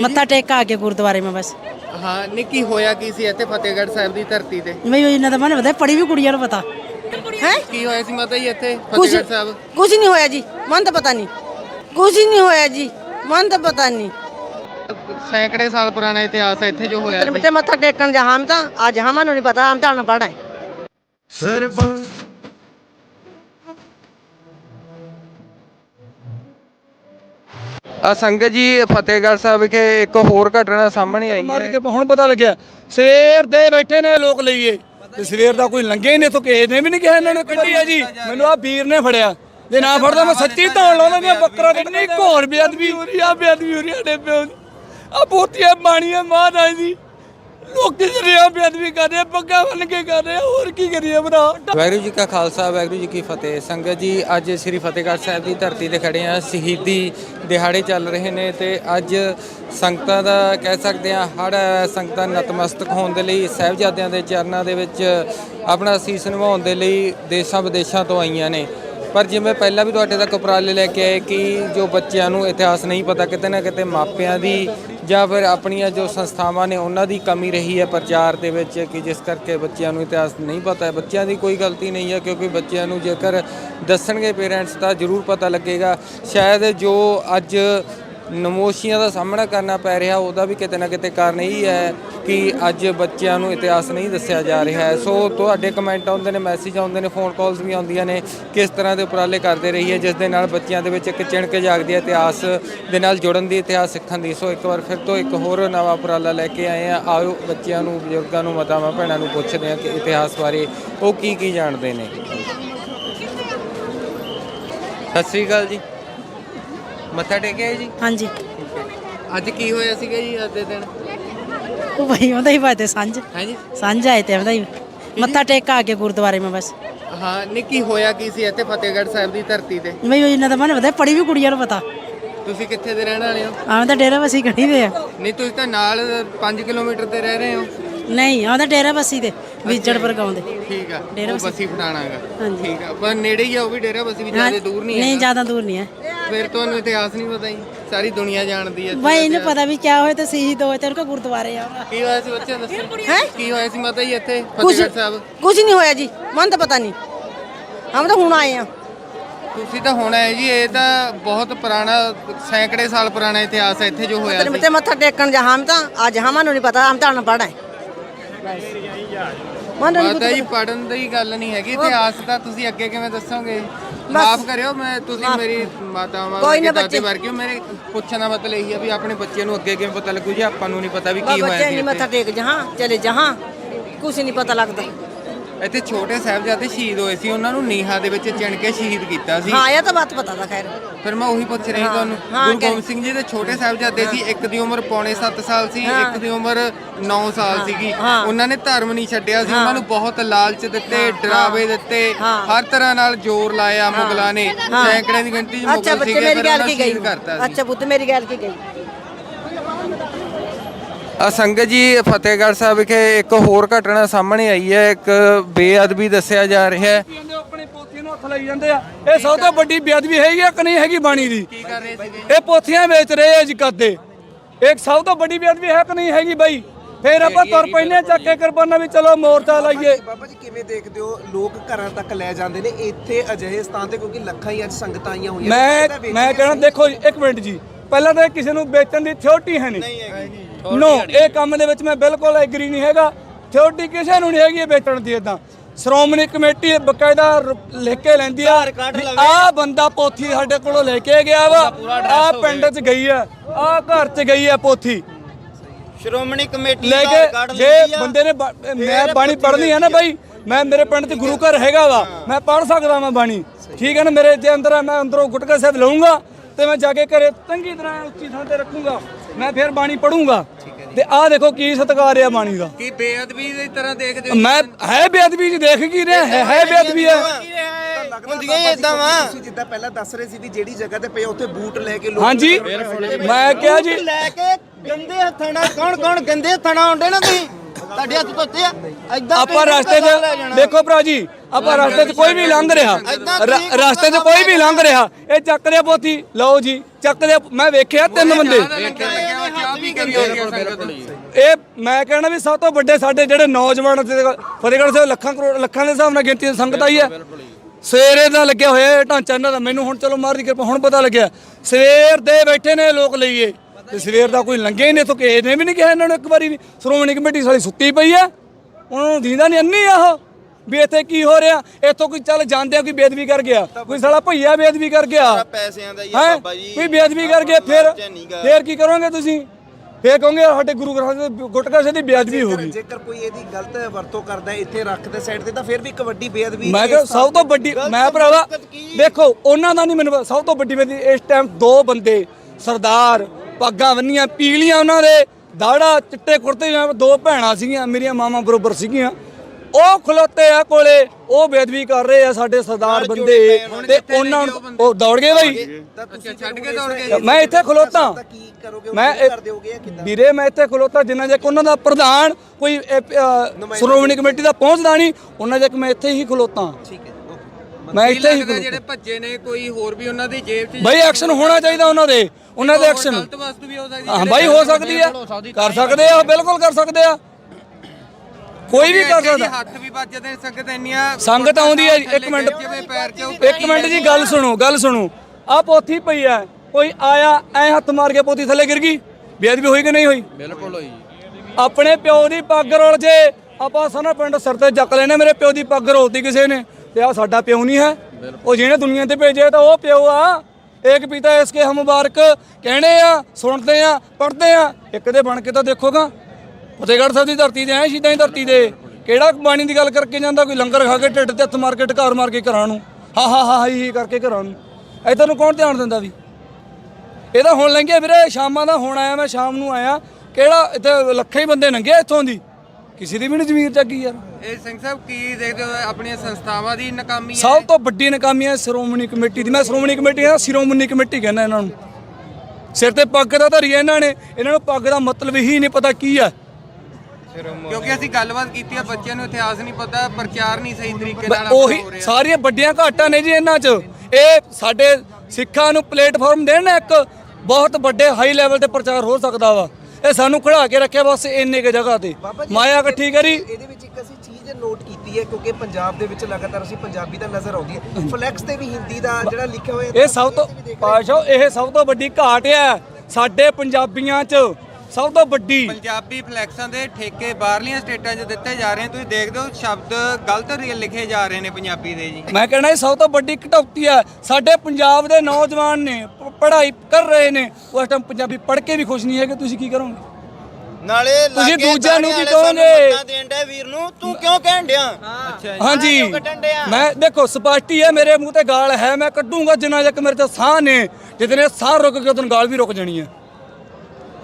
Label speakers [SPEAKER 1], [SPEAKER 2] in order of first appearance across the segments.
[SPEAKER 1] ਮੱਥਾ ਟੇਕ ਕੇ ਆ ਕੇ ਗੁਰਦੁਆਰੇ ਮੈਂ ਬਸ।
[SPEAKER 2] ਹਾਂ ਨਹੀਂ ਕੀ ਹੋਇਆ ਕੀ ਸੀ ਇੱਥੇ ਫਤਿਹਗੜ੍ਹ ਸਾਹਿਬ ਦੀ ਧਰਤੀ ਤੇ?
[SPEAKER 1] ਬਈ ਇਹਨਾਂ ਦਾ ਮਨ ਪਤਾ ਪੜੀ ਵੀ ਕੁੜੀਆਂ ਨੂੰ ਪਤਾ।
[SPEAKER 3] ਹੈ?
[SPEAKER 2] ਕੀ ਹੋਇਆ ਸੀ ਮਾਤਾ ਜੀ ਇੱਥੇ
[SPEAKER 3] ਕੁਝ
[SPEAKER 2] ਫਤਿਹਗੜ੍ਹ ਸਾਹਿਬ?
[SPEAKER 3] ਕੁਝ ਨਹੀਂ ਹੋਇਆ ਜੀ ਮਨ ਤਾਂ ਪਤਾ ਨਹੀਂ। ਕੁਝ ਨਹੀਂ ਹੋਇਆ ਜੀ ਮਨ ਤਾਂ ਪਤਾ ਨਹੀਂ।
[SPEAKER 2] ਸੈਂਕੜੇ ਸਾਲ ਪੁਰਾਣਾ ਇਤਿਹਾਸ ਹੈ ਇੱਥੇ ਜੋ ਹੋਇਆ ਸੀ।
[SPEAKER 3] ਬੱਚੇ ਮੱਥਾ ਟੇਕਣ ਜਾ ਹਮ ਤਾਂ ਅੱਜ ਹਮਾਂ ਨੂੰ ਨਹੀਂ ਪਤਾ ਹਮ ਤਾਂ ਅਨਪੜ੍ਹ ਹੈ
[SPEAKER 2] ਆ ਸੰਗਤ ਜੀ ਫਤਿਹਗੜ੍ਹ ਸਾਹਿਬ ਵਿਖੇ ਇੱਕ ਹੋਰ ਘਟਨਾ ਸਾਹਮਣੇ ਆਈ
[SPEAKER 4] ਮਰ ਕੇ ਹੁਣ ਪਤਾ ਲੱਗਿਆ ਸਵੇਰ ਦੇ ਬੈਠੇ ਨੇ ਲੋਕ ਲਈਏ। ਤੇ ਸਵੇਰ ਦਾ ਕੋਈ ਲੰਘੇ ਹੀ ਨਹੀਂ ਇੱਥੋਂ ਕਿਸੇ ਨੇ ਵੀ ਨਹੀਂ ਕਿਹਾ ਇਹਨਾਂ ਨੇ ਕੱਢੀ ਆ ਜੀ ਮੈਨੂੰ ਆ ਵੀਰ ਨੇ ਫੜਿਆ। ਜੇ ਨਾ ਫੜਦਾ ਮੈਂ ਸੱਚੀ ਧੌਣ ਲਾਉਂਦਾ ਦੀਆਂ ਬੱਕਰਾ ਕੱਢਣੀ। ਘੋਰ ਬੇਅਦਬੀ ਹੋ ਰਹੀ ਆ ਬੇਅਦਬੀ ਹੋ ਰਹੀ ਆ ਸਾਡੇ ਪਿਓ ਦੀ। ਆ ਪੋਤੀਆਂ ਬਾਣੀਆਂ ਮਹਾਰਾਜ ਦੀ। ਲੋਕੀ ਜਰਿਆ ਬੇਅਦਬੀ ਕਰ ਰਹੇ ਆ, ਬੰਨ ਕੇ ਕਰ ਰਹੇ ਹੋਰ ਕੀ ਕਰੀਏ ਭਰਾ?
[SPEAKER 2] ਵਾਹਿਗੁਰੂ ਜੀ ਕਾ ਖਾਲਸਾ ਵਾਹਿਗੁਰੂ ਜੀ ਕੀ ਫਤਿਹ। ਸੰਗਤ ਜੀ ਅੱਜ ਸ੍ਰੀ ਫਤਿਹਗੜ੍ਹ ਸਾਹਿਬ ਦੀ ਧਰਤੀ ਤੇ ਖੜੇ ਆ ਸ਼ਹੀਦੀ ਦਿਹਾੜੇ ਚੱਲ ਰਹੇ ਨੇ ਤੇ ਅੱਜ ਸੰਗਤਾਂ ਦਾ ਕਹਿ ਸਕਦੇ ਆ ਹੜ ਸੰਗਤਾਂ ਨਤਮਸਤਕ ਹੋਣ ਦੇ ਲਈ ਸਾਹਿਬਜ਼ਾਦਿਆਂ ਦੇ ਚਰਨਾਂ ਦੇ ਵਿੱਚ ਆਪਣਾ ਸੀਸ ਨਿਭਾਉਣ ਦੇ ਲਈ ਦੇਸ਼ਾਂ ਵਿਦੇਸ਼ਾਂ ਤੋਂ ਆਈਆਂ ਨੇ। ਪਰ ਜਿਵੇਂ ਪਹਿਲਾਂ ਵੀ ਤੁਹਾਡੇ ਤੱਕ ਉਪਰਾਲੇ ਲੈ ਕੇ ਆਏ ਕਿ ਜੋ ਬੱਚਿਆਂ ਨੂੰ ਇਤਿਹਾਸ ਨਹੀਂ ਪਤਾ ਕਿਤੇ ਨਾ ਕਿਤੇ ਮਾਪਿਆਂ ਦੀ ਜਾਂ ਫਿਰ ਆਪਣੀਆਂ ਜੋ ਸੰਸਥਾਵਾਂ ਨੇ ਉਹਨਾਂ ਦੀ ਕਮੀ ਰਹੀ ਹੈ ਪ੍ਰਚਾਰ ਦੇ ਵਿੱਚ ਕਿ ਜਿਸ ਕਰਕੇ ਬੱਚਿਆਂ ਨੂੰ ਇਤਿਹਾਸ ਨਹੀਂ ਪਤਾ ਹੈ। ਬੱਚਿਆਂ ਦੀ ਕੋਈ ਗਲਤੀ ਨਹੀਂ ਹੈ ਕਿਉਂਕਿ ਬੱਚਿਆਂ ਨੂੰ ਜੇਕਰ ਦੱਸਣਗੇ ਪੇਰੈਂਟਸ ਤਾਂ ਜ਼ਰੂਰ ਪਤਾ ਲੱਗੇਗਾ। ਸ਼ਾਇਦ ਜੋ ਅੱਜ ਨਮੋਸ਼ੀਆਂ ਦਾ ਸਾਹਮਣਾ ਕਰਨਾ ਪੈ ਰਿਹਾ, ਉਹਦਾ ਵੀ ਕਿਤੇ ਨਾ ਕਿਤੇ ਕਾਰਨ ਇਹੀ ਹੈ ਕਿ ਅੱਜ ਬੱਚਿਆਂ ਨੂੰ ਇਤਿਹਾਸ ਨਹੀਂ ਦੱਸਿਆ ਜਾ ਰਿਹਾ ਹੈ। ਸੋ ਤੁਹਾਡੇ ਕਮੈਂਟ ਆਉਂਦੇ ਨੇ ਮੈਸੇਜ ਆਉਂਦੇ ਨੇ ਫੋਨ ਕਾਲਸ ਵੀ ਆਉਂਦੀਆਂ ਨੇ, ਕਿਸ ਤਰ੍ਹਾਂ ਦੇ ਉਪਰਾਲੇ ਕਰਦੇ ਰਹੀਏ, ਜਿਸ ਦੇ ਨਾਲ ਬੱਚਿਆਂ ਦੇ ਵਿੱਚ ਇੱਕ ਚਿਣਕ ਜਾਗਦੀ ਹੈ ਇਤਿਹਾਸ ਦੇ ਨਾਲ ਜੁੜਨ ਦੀ ਇਤਿਹਾਸ ਸਿੱਖਣ ਦੀ। ਸੋ ਇੱਕ ਵਾਰ ਫਿਰ ਤੋਂ ਇੱਕ ਹੋਰ ਨਵਾਂ ਉਪਰਾਲਾ ਲੈ ਕੇ ਆਏ ਆ ਆਓ ਬੱਚਿਆਂ ਨੂੰ, ਬਜ਼ੁਰਗਾਂ ਨੂੰ, ਮਾਤਾਵਾਂ, ਭੈਣਾਂ ਨੂੰ ਪੁੱਛਦੇ ਆ ਕਿ ਇਤਿਹਾਸ ਬਾਰੇ ਉਹ ਕੀ ਕੀ ਜਾਣਦੇ ਨੇ। ਸਤਿ ਸ੍ਰੀ ਅਕਾਲ ਜੀ। ਮੱਥਾ ਟੇਕਿਆ ਜੀ?
[SPEAKER 1] ਹਾਂਜੀ।
[SPEAKER 2] ਅੱਜ ਕੀ ਹੋਇਆ ਸੀਗਾ ਜੀ ਅੱਜ ਦੇ ਦਿਨ?
[SPEAKER 1] ਉਹ ਭਾਈ ਉਹਦਾ ਹੀ ਬਾਤ ਸਾਂਝ।
[SPEAKER 2] ਹਾਂਜੀ
[SPEAKER 1] ਸਾਂਝ ਆਏ ਤੇ ਉਹਦਾ ਹੀ। ਮੱਥਾ ਟੇਕ ਕੇ ਆ ਕੇ ਗੁਰਦੁਆਰੇ ਮੈਂ ਬਸ।
[SPEAKER 2] ਹਾਂ ਨਹੀਂ ਕੀ ਹੋਇਆ ਕੀ ਸੀ ਇੱਥੇ ਫਤਿਹਗੜ੍ਹ ਸਾਹਿਬ ਦੀ ਧਰਤੀ ਤੇ?
[SPEAKER 1] ਬਈ ਇਹਨਾਂ ਦਾ ਮਨ ਪਤਾ ਪੜੀ ਵੀ ਕੁੜੀਆਂ ਨੂੰ ਪਤਾ।
[SPEAKER 2] ਤੁਸੀਂ ਕਿੱਥੇ ਦੇ ਰਹਿਣ ਵਾਲੇ ਹੋ?
[SPEAKER 1] ਆਵੇਂ ਤਾਂ ਡੇਰਾ ਬਸੀ ਖੜੀ ਦੇ ਆ।
[SPEAKER 2] ਨਹੀਂ ਤੁਸੀਂ ਤਾਂ ਨਾਲ 5 ਕਿਲੋਮੀਟਰ ਤੇ ਰਹਿ ਰਹੇ ਹੋ।
[SPEAKER 1] ਨਹੀਂ ਆਵੇਂ ਤਾਂ ਡੇਰਾ ਬਸੀ ਦੇ। ਵਿਜੜਪੁਰ ਗਾਉਂ ਦੇ
[SPEAKER 2] ਠੀਕ ਆ
[SPEAKER 1] ਡੇਰਾ
[SPEAKER 2] ਉਹ
[SPEAKER 1] ਬਸੀ।
[SPEAKER 2] ਬਸੀ ਪਟਾਣਾਗਾ
[SPEAKER 1] ਹਾਂਜੀ।
[SPEAKER 2] ਠੀਕ ਆ ਪਰ ਨੇੜੇ ਹੀ ਆ ਉਹ ਵੀ ਡੇਰਾ ਬਸੀ ਵੀ ਜ਼ਿਆਦਾ ਦੂਰ ਨਹੀਂ
[SPEAKER 1] ਨਹੀਂ ਜ਼ਿਆਦਾ ਦੂਰ ਨਹੀਂ ਹੈ।
[SPEAKER 2] ਫਿਰ ਤੁਹਾਨੂੰ ਇਤਿਹਾਸ ਨਹੀਂ ਪਤਾ ਜੀ ਸਾਰੀ ਦੁਨੀਆ ਜਾਣਦੀ ਹੈ
[SPEAKER 1] ਭਾਈ ਇਹਨੂੰ ਪਤਾ ਵੀ ਕਿਆ ਹੋਇਆ ਤੇ ਸ਼ਹੀਦ ਹੋਏ ਤੇ ਉਹਨਾਂ ਗੁਰਦੁਆਰੇ ਆ।
[SPEAKER 2] ਕੀ ਹੋਇਆ ਸੀ ਬੱਚਿਆਂ ਦੱਸੋ
[SPEAKER 3] ਹੈ?
[SPEAKER 2] ਕੀ ਹੋਇਆ ਸੀ ਮਾਤਾ ਜੀ ਇੱਥੇ ਫਤਿਹਗੜ੍ਹ ਸਾਹਿਬ?
[SPEAKER 3] ਕੁਝ ਨਹੀਂ ਹੋਇਆ ਜੀ ਮਨ ਤਾਂ ਪਤਾ ਨਹੀਂ। ਹਮ ਤਾਂ ਹੁਣ ਆਏ ਆ।
[SPEAKER 2] ਤੁਸੀਂ ਤਾਂ ਹੁਣ ਆਏ ਜੀ ਇਹ ਤਾਂ ਬਹੁਤ ਪੁਰਾਣਾ ਸੈਂਕੜੇ ਸਾਲ ਪੁਰਾਣਾ ਇਤਿਹਾਸ ਹੈ ਇੱਥੇ ਜੋ ਹੋਇਆ ਸੀ।
[SPEAKER 3] ਮੱਥਾ ਟੇਕਣ ਜਾ ਹਮ ਤਾਂ ਅੱਜ ਹਮਾਂ ਨੂੰ ਨਹੀਂ ਪਤਾ ਹਮ ਤਾਂ ਅਨਪੜ੍ਹ ਹੈ। ਮਨ ਨਹੀਂ
[SPEAKER 2] ਮਾਤਾ ਜੀ ਪੜਨ ਦੀ ਗੱਲ ਨਹੀਂ ਹੈਗੀ ਇਤਿਹਾਸ ਤਾਂ ਤੁਸੀਂ ਅੱਗੇ ਕਿਵੇਂ ਦੱਸੋਗੇ ਮਾਫ ਕਰਿਓ ਮੈਂ ਤੁਸੀਂ ਮੇਰੀ ਮਾਤਾਵਾਂ
[SPEAKER 3] ਕੋਈ ਨਾ
[SPEAKER 2] ਵਰਗੇ ਦਾਦੇ
[SPEAKER 3] ਬੱਚੇ।
[SPEAKER 2] ਵਰਗੇ। ਮੇਰੇ ਪੁੱਛਣ ਦਾ ਮਤਲਬ ਇਹੀ ਹੈ ਵੀ ਆਪਣੇ ਬੱਚਿਆਂ ਨੂੰ ਅੱਗੇ ਕਿਵੇਂ ਪਤਾ ਲੱਗੂ ਜੀ ਆਪਾਂ ਨੂੰ ਨਹੀਂ ਪਤਾ ਵੀ ਕੀ
[SPEAKER 3] ਬੱਚੇ
[SPEAKER 2] ਹੋਇਆ ਸੀ
[SPEAKER 3] ਨਹੀਂ ਮੱਥਾ। ਟੇਕ ਜਹਾਂ ਚਲੇ ਜਹਾਂ ਕੁਝ ਨਹੀਂ ਪਤਾ ਲੱਗਦਾ
[SPEAKER 2] ਇੱਥੇ ਛੋਟੇ ਸਾਹਿਬਜ਼ਾਦੇ ਸ਼ਹੀਦ ਹੋਏ ਸੀ ਉਹਨਾਂ ਨੂੰ ਨੀਹਾਂ ਦੇ ਵਿੱਚ ਚਿਣ ਕੇ ਸ਼ਹੀਦ ਕੀਤਾ ਸੀ।
[SPEAKER 3] ਹਾਂ ਇਹ ਤਾਂ ਬਾਤ ਪਤਾ ਦਾ ਖੈਰ।
[SPEAKER 2] ਫਿਰ ਮੈਂ ਉਹੀ ਪੁੱਛ ਰਹੀ ਤੁਹਾਨੂੰ ਗੁਰੂ ਗੋਬਿੰਦ ਸਿੰਘ ਜੀ ਦੇ ਛੋਟੇ ਸਾਹਿਬਜ਼ਾਦੇ ਸੀ ਇੱਕ ਦੀ ਉਮਰ ਪੌਣੇ 7 ਸਾਲ ਸੀ ਇੱਕ ਦੀ ਉਮਰ 9 ਸਾਲ ਸੀਗੀ। ਉਹਨਾਂ ਨੇ ਧਰਮ ਨਹੀਂ ਛੱਡਿਆ ਸੀ ਉਹਨਾਂ ਨੂੰ ਬਹੁਤ ਲਾਲਚ ਦਿੱਤੇ ਡਰਾਵੇ ਦਿੱਤੇ। ਹਰ ਤਰ੍ਹਾਂ ਨਾਲ ਜ਼ੋਰ ਲਾਇਆ ਮੁਗਲਾਂ ਨੇ। ਸੈਂਕੜੇ ਦੀ ਗਿਣਤੀ 'ਚ ਮੁਗਲ ਸੀਗੇ
[SPEAKER 3] ਅੱਛਾ ਪੁੱਤ ਮੇਰੀ ਗੱਲ ਕੀ ਗਈ
[SPEAKER 2] ਸੰਗਤ ਜੀ ਫਤਿਹਗੜ੍ਹ ਸਾਹਿਬ ਵਿਖੇ ਇੱਕ ਹੋਰ ਘਟਨਾ ਸਾਹਮਣੇ ਆਈ ਹੈ। ਇੱਕ ਬੇਅਦਬੀ ਦੱਸਿਆ ਜਾ ਰਿਹਾ ਹੈ।
[SPEAKER 4] ਆਪਣੇ ਪੋਥੀਆਂ ਨੂੰ ਹੱਥ ਲਾਈ ਜਾਂਦੇ ਆ। ਇਹ ਸਭ ਤੋਂ ਵੱਡੀ ਬੇਅਦਬੀ ਹੈਗੀ ਆ ਕਿ ਨਹੀਂ ਹੈਗੀ ਬਾਣੀ ਦੀ? ਇਹ ਪੋਥੀਆਂ ਵੇਚ ਰਹੇ ਆ ਜੀ ਕਰਦੇ ਇੱਕ ਸਭ ਤੋਂ ਵੱਡੀ ਬੇਅਦਬੀ ਹੈ ਕਿ ਨਹੀਂ ਹੈਗੀ ਬਾਈ? ਫੇਰ ਆਪਾਂ ਤੁਰ ਪੈਨੇ ਚੱਕ ਕੇ ਕਿਰਪਾਨਾਂ ਵੀ ਚਲੋ ਮੋਰਚਾ ਲਾਈਏ।
[SPEAKER 5] ਬਾਬਾ ਜੀ ਕਿਵੇਂ ਦੇਖਦੇ ਹੋ? ਲੋਕ ਘਰਾਂ ਤੱਕ ਲੈ ਜਾਂਦੇ ਨੇ ਇੱਥੇ ਅਜਿਹੇ ਸਥਾਨ ਤੇ ਕਿਉਂਕਿ ਲੱਖਾਂ ਹੀ ਅੱਜ ਸੰਗਤਾਂ ਆਈਆਂ ਹੋਈਆਂ
[SPEAKER 4] ਮੈਂ ਮੈਂ ਕਹਿਣਾ ਦੇਖੋ ਜੀ, ਇੱਕ ਮਿੰਟ ਜੀ। ਪਹਿਲਾਂ ਤਾਂ ਕਿਸੇ ਨੂੰ ਵੇਚਣ ਦੀ ਥਿਉਰਟੀ ਹੈ ਨਹੀਂ। ਨੋ ਇਹ ਕੰਮ ਦੇ ਵਿੱਚ ਮੈਂ ਬਿਲਕੁਲ ਐਗਰੀ ਨਹੀਂ ਹੈਗਾ। ਥਿਉਰਟੀ ਕਿਸੇ ਨੂੰ ਨਹੀਂ ਹੈਗੀ ਇਹ ਵੇਚਣ ਦੀ ਇਦਾਂ ਸ਼੍ਰੋਮਣੀ ਕਮੇਟੀ ਬਕਾਇਦਾ ਲਿਖ ਕੇ ਲੈਂਦੀ ਆ। ਆ ਬੰਦਾ ਪੋਥੀ ਸਾਡੇ ਕੋਲੋਂ ਲੈ ਕੇ ਗਿਆ ਵਾ। ਆ ਪਿੰਡ 'ਚ ਗਈ ਆ। ਆ ਘਰ 'ਚ ਗਈ ਆ ਪੋਥੀ।
[SPEAKER 6] ਸ਼੍ਰੋਮਣੀ ਕਮੇਟੀ
[SPEAKER 4] ਲੈ ਕੇ ਜੇ ਬੰਦੇ ਨੇ ਮੈਂ ਬਾਣੀ ਪੜ੍ਹਨੀ ਹੈ ਨਾ ਬਾਈ। ਮੈਂ ਮੇਰੇ ਪਿੰਡ 'ਚ ਗੁਰੂ ਘਰ ਹੈਗਾ ਵਾ। ਮੈਂ ਪੜ੍ਹ ਸਕਦਾ ਮੈਂ ਬਾਣੀ। ਠੀਕ ਹੈ ਨਾ? ਮੇਰੇ ਜੇ ਅੰਦਰ ਮੈਂ ਅੰਦਰੋਂ ਗੁਟਕਾ ਸਾਹਿਬ ਲਊਂਗਾ ਤੇ ਮੈਂ ਜਾ ਕੇ ਘਰੇ ਚੰਗੀ ਤਰ੍ਹਾਂ ਉੱਚੀ ਥਾਂ ਤੇ ਰੱਖੂੰਗਾ। ਮੈਂ ਫਿਰ ਬਾਣੀ ਪੜੂੰਗਾ। ਤੇ ਆਹ ਦੇਖੋ ਕੀ ਸਤਿਕਾਰ ਆ ਬਾਣੀ ਦਾ।
[SPEAKER 2] ਕੀ ਬੇਅਦਬੀ ਦੀ ਤਰ੍ਹਾਂ ਦੇਖਦੇ ਹੋ?
[SPEAKER 4] ਮੈਂ ਹੈ ਬੇਅਦਬੀ ਜੀ ਦੇਖ ਕੀ ਰਿਹਾ ਹੈ? ਹੈ ਬੇਅਦਬੀ ਹੈ
[SPEAKER 6] ਹੁੰਦੀਆਂ ਹੀ ਏਦਾਂ ਵਾ।
[SPEAKER 5] ਤੁਸੀਂ ਜਿੱਦਾਂ ਪਹਿਲਾਂ ਦੱਸ ਰਹੇ ਸੀ ਵੀ ਜਿਹੜੀ ਜਗ੍ਹਾ ਤੇ ਪਏ ਉੱਥੇ ਬੂਟ ਲੈ ਕੇ ਲੋਕ
[SPEAKER 4] ਹਾਂਜੀ। ਮੈਂ ਕਿਹਾ ਜੀ
[SPEAKER 6] ਲੈ ਕੇ ਗੰਦੇ ਹੱਥਾਂ ਨਾਲ ਕੌਣ ਕੌਣ ਗੰਦੇ ਹੱਥਾਂ ਨਾਲ ਆਉਂਦੇ ਨਾ ਤੁਸੀਂ? ਤੁਹਾਡੇ ਹੱਥ ਧੋਤੇ ਆ।
[SPEAKER 4] ਆਪਾਂ ਰਸਤੇ। 'ਚ ਦੇਖੋ ਭਰਾ ਜੀ ਆਪਾਂ ਰਸਤੇ 'ਚ ਕੋਈ ਵੀ ਲੰਘ ਰਿਹਾ। ਰ- ਰਸਤੇ 'ਚ ਕੋਈ ਵੀ ਲੰਘ ਰਿਹਾ। ਇਹ ਚੱਕ ਲਿਆ ਪੋਥੀ। ਲਓ ਜੀ ਚੱਕ ਮੈਂ ਵੇਖਿਆ ਤਿੰਨ ਬੰਦੇ। ਇਹ ਮੈਂ ਕਹਿਣਾ ਵੀ ਸਭ ਤੋਂ ਵੱਡੇ ਸਾਡੇ ਜਿਹੜੇ ਨੌਜਵਾਨ ਤੇ ਫਤਿਹਗੜ੍ਹ ਸਾਹਿਬ ਲੱਖਾਂ ਕਰੋੜ ਲੱਖਾਂ ਦੇ ਹਿਸਾਬ ਨਾਲ ਗਿਣਤੀ ਦੀ ਸੰਗਤ ਆਈ ਹੈ। ਸਵੇਰੇ ਦਾ ਲੱਗਿਆ ਹੋਇਆ ਇਹ ਢਾਂਚਾ ਇਹਨਾਂ ਦਾ। ਮੈਨੂੰ ਹੁਣ ਚਲੋ ਮਾਰ ਦੀ ਕਿਰਪਾ ਹੁਣ ਪਤਾ ਲੱਗਿਆ। ਸਵੇਰ ਦੇ ਬੈਠੇ ਨੇ ਲੋਕ ਲਈਏ। ਤੇ ਸਵੇਰ ਦਾ ਕੋਈ ਲੰਘੇ ਹੀ ਨਹੀਂ ਇੱਥੋਂ। ਕਿਸੇ ਨੇ ਵੀ ਨਹੀਂ ਕਿਹਾ ਇਹਨਾਂ ਨੂੰ ਇੱਕ ਵਾਰੀ ਵੀ। ਸ਼੍ਰੋਮਣੀ ਕਮੇਟੀ ਸਾਲੀ ਸੁੱਤੀ ਪਈ ਆ ਉਹਨਾਂ ਨੂੰ ਦੀਂਦਾ ਨਹੀਂ ਅੰਨੀ ਆ ਉਹ। ਵੀ ਇੱਥੇ ਕੀ ਹੋ ਰਿਹਾ? ਇੱਥੋਂ ਕੋਈ ਚੱਲ ਜਾਂਦੇ ਆ ਕੋਈ ਬੇਦਬੀ ਕਰ ਗਿਆ। ਕੋਈ ਸਾਲਾ ਭਈਆ ਬੇਦਬੀ ਕਰ ਗਿਆ।
[SPEAKER 6] ਪੈਸਿਆਂ ਦਾ ਹੀ ਆ
[SPEAKER 4] ਹੈ?
[SPEAKER 6] ਬਾਬਾ ਜੀ।
[SPEAKER 4] ਕੋਈ ਬੇਅਦਬੀ ਕਰ ਗਿਆ ਫਿਰ। ਫਿਰ ਕੀ ਕਰੋਗੇ ਤੁਸੀਂ? ਫਿਰ ਕਹੋਗੇ ਸਾਡੇ ਗੁਰੂ ਗ੍ਰੰਥ ਸਾਹਿਬ ਦੇ ਗੁਟਕਾ ਸਾਹਿਬ ਦੀ ਬੇਅਦਬੀ ਹੋ ਗਈ।
[SPEAKER 5] ਜੇਕਰ ਕੋਈ ਇਹਦੀ ਗਲਤ ਵਰਤੋਂ ਕਰਦਾ ਹੈ, ਇੱਥੇ ਰੱਖਦੇ ਸਾਈਡ ਤੇ ਤਾਂ ਫਿਰ ਵੀ ਇੱਕ ਵੱਡੀ ਬੇਅਦਬੀ
[SPEAKER 4] ਮੈਂ ਕਿਹਾ ਸਭ ਤੋਂ ਵੱਡੀ ਮੈਂ ਭਰਾਵਾ ਦੇਖੋ ਉਹਨਾਂ ਦਾ ਨਹੀਂ ਮੈਨੂੰ ਪਤਾ, ਸਭ ਤੋਂ ਵੱਡੀ ਬੇਦੀ ਇਸ ਟਾਈਮ ਦੋ ਬੰਦੇ ਸਰਦਾਰ ਪੱਗਾਂ ਬੰਨੀਆਂ ਪੀਲੀਆਂ ਉਹਨਾਂ ਦੇ ਦਾੜਾ ਚਿੱਟੇ ਕੁੜਤੇ ਦੋ ਭੈਣਾਂ ਸੀਗੀਆਂ ਮੇਰੀਆਂ ਮਾਮਾ ਬਰੋਬਰ ਸੀਗੀਆਂ। ਉਹ ਖਲੋਤੇ ਆ ਕੋਲੇ ਉਹ ਬੇਦਬੀ ਕਰ ਰਹੇ ਆ ਸਾਡੇ ਸਰਦਾਰ ਬੰਦੇ। ਤੇ ਉਹਨਾਂ ਨੂੰ ਉਹ ਦੌੜ ਗਏ ਬਾਈ।
[SPEAKER 5] ਛੱਡ ਕੇ ਦੌੜ ਗਏ
[SPEAKER 4] ਮੈਂ ਇੱਥੇ ਖਲੋਤਾ। ਮੈਂ
[SPEAKER 5] ਮੈਂ
[SPEAKER 4] ਇਹ-
[SPEAKER 5] ਕਰ ਦਿਓਗੇ ਜਾਂ ਕਿੱਦਾਂ?
[SPEAKER 4] ਵੀਰੇ ਮੈਂ ਇੱਥੇ ਖਲੋਤਾ ਜਿੰਨਾ ਜੇ ਉਹਨਾਂ ਦਾ ਪ੍ਰਧਾਨ ਕੋਈ ਸ਼੍ਰੋਮਣੀ ਕਮੇਟੀ ਦਾ ਪਹੁੰਚਦਾ ਨਹੀਂ ਉਹਨਾਂ ਜੇ ਮੈਂ ਇੱਥੇ ਹੀ ਖਲੋਤਾ।
[SPEAKER 5] ਠੀਕ ਹੈ
[SPEAKER 4] ਮੈਂ ਇੱਥੇ ਹੀ
[SPEAKER 2] ਜਿਹੜੇ ਭੱਜੇ ਨੇ ਕੋਈ ਹੋਰ ਵੀ ਉਹਨਾਂ ਦੀ ਜੇਬ 'ਚ
[SPEAKER 4] ਬਾਈ ਐਕਸ਼ਨ ਹੋਣਾ ਚਾਹੀਦਾ ਉਹਨਾਂ ਦੇ ਉਹਨਾਂ ਦੇ ਐਕਸ਼ਨ
[SPEAKER 2] ਗਲਤ ਵਸਤੂ ਵੀ ਹੋ ਸਕਦੀ
[SPEAKER 4] ਹਾਂ ਬਾਈ ਹੋ ਸਕਦੀ ਆ ਕਰ ਸਕਦੇ ਆ। ਬਿਲਕੁਲ ਕਰ ਸਕਦੇ ਆ। ਕੋਈ ਵੀ ਕਰ ਸਕਦਾ।
[SPEAKER 2] ਹੱਥ ਵੀ ਵੱਜਦੇ ਨੇ, ਸੰਗਤ ਇੰਨੀਆਂ
[SPEAKER 4] ਸੰਗਤ ਆਉਂਦੀ ਹੈ ਇੱਕ ਮਿੰਟ। ਇੱਕ ਮਿੰਟ ਜੀ ਗੱਲ ਸੁਣੋ ਗੱਲ ਸੁਣੋ। ਆ ਪੋਥੀ ਪਈ ਆ ਕੋਈ ਆਇਆ ਐ ਹੱਥ ਮਾਰ ਕੇ ਪੋਥੀ ਥੱਲੇ ਗਿਰ ਗਈ? ਬੇਅਦਬੀ ਹੋਈ ਕਿ ਨਹੀਂ ਹੋਈ?
[SPEAKER 2] ਬਿਲਕੁਲ ਹੋਈ।
[SPEAKER 4] ਆਪਣੇ ਪਿਓ ਦੀ ਪੱਗ ਰੋਲ ਜੇ ਆਪਾਂ ਸਾਰਾ ਪਿੰਡ ਸਿਰ ਤੇ ਚੱਕ ਲੈਨੇ ਮੇਰੇ ਪਿਓ ਦੀ ਪੱਗ ਰੋਲਦੀ ਕਿਸੇ ਨੇ। ਤੇ ਆ ਸਾਡਾ ਪਿਓ ਨਹੀਂ ਹੈ। ਉਹ ਜਿਹਨੇ ਦੁਨੀਆ ਤੇ ਭੇਜਿਆ ਤਾਂ ਉਹ ਪਿਓ ਆ। ਏਕ ਪਿਤਾ ਇਸਕੇ ਹਮ ਮੁਬਾਰਕ। ਕਹਿਣੇ ਆ ਸੁਣਦੇ ਆ ਪੜ੍ਹਦੇ ਆ। ਇੱਕ ਦੇ ਬਣ ਕੇ ਤਾਂ ਦੇਖੋਗਾ। ਫਤਿਹਗੜ੍ਹ ਸਾਹਿਬ ਦੀ ਧਰਤੀ ਤੇ ਐ ਸ਼ਹੀਦਾਂ ਦੀ ਧਰਤੀ ਦੇ ਕਿਹੜਾ ਬਾਣੀ ਦੀ ਗੱਲ ਕਰਕੇ ਜਾਂਦਾ? ਕੋਈ ਲੰਗਰ ਖਾ ਕੇ ਢਿੱਡ ਤੇ ਹੱਥ ਮਾਰ ਕੇ ਢਕਾਰ ਮਾਰ ਕੇ ਘਰਾਂ ਨੂੰ। ਹਾ ਹਾ ਹਾ ਹੀ ਕਰਕੇ ਘਰਾਂ ਨੂੰ। ਇਧਰ ਨੂੰ ਕੌਣ ਧਿਆਨ ਦਿੰਦਾ ਵੀ? ਇਹ ਤਾਂ ਹੁਣ ਲੰਘਿਆ ਵੀਰੇ ਸ਼ਾਮਾਂ ਦਾ ਹੁਣ ਆਇਆ ਮੈਂ ਸ਼ਾਮ ਨੂੰ ਆਇਆ। ਕਿਹੜਾ ਇੱਥੇ ਲੱਖਾਂ ਹੀ ਬੰਦੇ ਲੰਘੇ ਇੱਥੋਂ ਦੀ? ਕਿਸੇ ਦੀ ਵੀ ਨਹੀਂ ਜ਼ਮੀਰ ਚੱਕੀ ਯਾਰ।
[SPEAKER 2] ਇਹ ਸਿੰਘ ਸਾਹਿਬ ਕੀ ਦੇਖਦੇ ਹੋ? ਆਪਣੀਆਂ ਸੰਸਥਾਵਾਂ ਦੀ ਨਾਕਾਮੀ ਹੈ
[SPEAKER 4] ਸਭ ਤੋਂ ਵੱਡੀ ਨਾਕਾਮੀ ਹੈ ਸ਼੍ਰੋਮਣੀ ਕਮੇਟੀ ਦੀ। ਮੈਂ ਸ਼੍ਰੋਮਣੀ ਕਮੇਟੀ ਦਾ ਸ਼੍ਰੋਮਣੀ ਕਮੇਟੀ ਕਹਿੰਦਾ ਇਹਨਾਂ ਨੂੰ। ਸਿਰ ਤੇ ਪੱਗ ਦਾ ਧਰੀ ਇਹਨਾਂ ਨੇ। ਇਹਨਾਂ ਨੂੰ ਪੱਗ ਦਾ ਮਤਲਬ ਹੀ ਨਹੀਂ ਪਤਾ ਕੀ ਹੈ
[SPEAKER 2] ਕਿਉਂਕਿ ਅਸੀਂ ਗੱਲਬਾਤ ਕੀਤੀ ਆ ਬੱਚਿਆਂ ਨੂੰ ਇਤਿਹਾਸ ਨਹੀਂ ਪਤਾ ਪ੍ਰਚਾਰ ਨਹੀਂ ਸਹੀ ਤਰੀਕੇ ਨਾਲ
[SPEAKER 4] ਉਹੀ
[SPEAKER 2] ਹੋ ਰਿਹਾ
[SPEAKER 4] ਸਾਰੀਆਂ ਵੱਡੀਆਂ ਘਾਟਾਂ ਨੇ ਜੀ ਇਹਨਾਂ 'ਚ। ਇਹ ਸਾਡੇ ਸਿੱਖਾਂ ਨੂੰ ਪਲੇਟਫਾਰਮ ਦੇਣ ਇੱਕ ਬਹੁਤ ਵੱਡੇ ਹਾਈ ਲੈਵਲ ਤੇ ਪ੍ਰਚਾਰ ਹੋ ਸਕਦਾ ਵਾ। ਇਹ ਸਾਨੂੰ ਖੜਾ ਕੇ ਰੱਖਿਆ ਬਸ ਇੰਨੇ ਕੁ ਜਗ੍ਹਾ ਤੇ। ਮਾਇਆ ਇਕੱਠੀ ਕਰੀ।
[SPEAKER 5] ਇਹਦੇ ਵਿੱਚ ਇੱਕ ਅਸੀਂ ਚੀਜ਼ ਨੋਟ ਕੀਤੀ ਹੈ ਕਿਉਂਕਿ ਪੰਜਾਬ ਦੇ ਵਿੱਚ ਲਗਾਤਾਰ ਅਸੀਂ ਪੰਜਾਬੀ ਦਾ ਨਜ਼ਰ ਆਉਂਦੀ ਹੈ। ਫਲੈਕਸ ਤੇ ਵੀ ਹਿੰਦੀ ਦਾ ਜਿਹੜਾ ਲਿਖਿਆ ਹੋਇਆ
[SPEAKER 4] ਇਹ ਸਭ ਤੋਂ ਪਾਸ਼ਾ ਇਹ ਸਭ ਤੋਂ ਵੱਡੀ ਘਾਟ ਹੈ ਸਾਡੇ ਪੰਜਾਬੀਆਂ 'ਚ। ਸਭ ਤੋਂ ਵੱਡੀ
[SPEAKER 2] ਪੰਜਾਬੀ ਫਲੈਕਸਾਂ ਦੇ ਠੇਕੇ ਬਾਹਰਲੀਆਂ ਸਟੇਟਾਂ 'ਚ ਦਿੱਤੇ ਜਾ ਰਹੇ ਨੇ। ਤੁਸੀਂ ਦੇਖਦੇ ਹੋ ਸ਼ਬਦ ਗਲਤ ਲਿਖੇ ਜਾ ਰਹੇ ਨੇ ਪੰਜਾਬੀ ਦੇ ਜੀ।
[SPEAKER 4] ਮੈਂ ਕਹਿਣਾ ਇਹ ਸਭ ਤੋਂ ਵੱਡੀ ਕਟੌਤੀ ਹੈ। ਸਾਡੇ ਪੰਜਾਬ ਦੇ ਨੌਜਵਾਨ ਨੇ ਪ- ਪੜ੍ਹਾਈ ਕਰ ਰਹੇ ਨੇ। ਉਸ ਟਾਈਮ ਪੰਜਾਬੀ ਪੜ੍ਹ ਕੇ ਵੀ ਖੁਸ਼ ਨਹੀਂ ਹੈਗੇ। ਤੁਸੀਂ ਕੀ ਕਰੋਗੇ?
[SPEAKER 6] ਨਾਲੇ
[SPEAKER 4] ਤੁਸੀਂ
[SPEAKER 6] ਲਾਗੇ
[SPEAKER 4] ਦੂਜਿਆਂ ਨੂੰ
[SPEAKER 6] ਦਾਣੇ
[SPEAKER 4] ਕੀ
[SPEAKER 6] ਵਾਲੇ ਸਾਨੂੰ
[SPEAKER 4] ਕਹੋਗੇ?
[SPEAKER 6] ਮੱਤਾਂ ਦੇਣ ਡਿਆ ਵੀਰ ਨੂੰ। ਤੂੰ ਕਿਉਂ ਕਹਿਣ ਡਿਆ?
[SPEAKER 4] ਹਾਂਜੀ।
[SPEAKER 6] ਕਿਉਂ ਕੱਢਣ ਡਿਆ?
[SPEAKER 4] ਮੈਂ ਦੇਖੋ ਸਪਸ਼ਟੀ ਹੈ ਮੇਰੇ ਮੂੰਹ ਤੇ ਗਾਲ ਹੈ। ਮੈਂ ਕੱਢੂੰਗਾ ਜਿੰਨਾ ਚਿਰ ਮੇਰੇ ਤੇ ਸਾਹ ਨੇ। ਜਿਤਨੇ ਸਾਹ ਰੁਕ ਗਏ ਉਦੋਂ ਗਾਲ ਵੀ ਰੁਕ ਜਾਣੀ ਹੈ।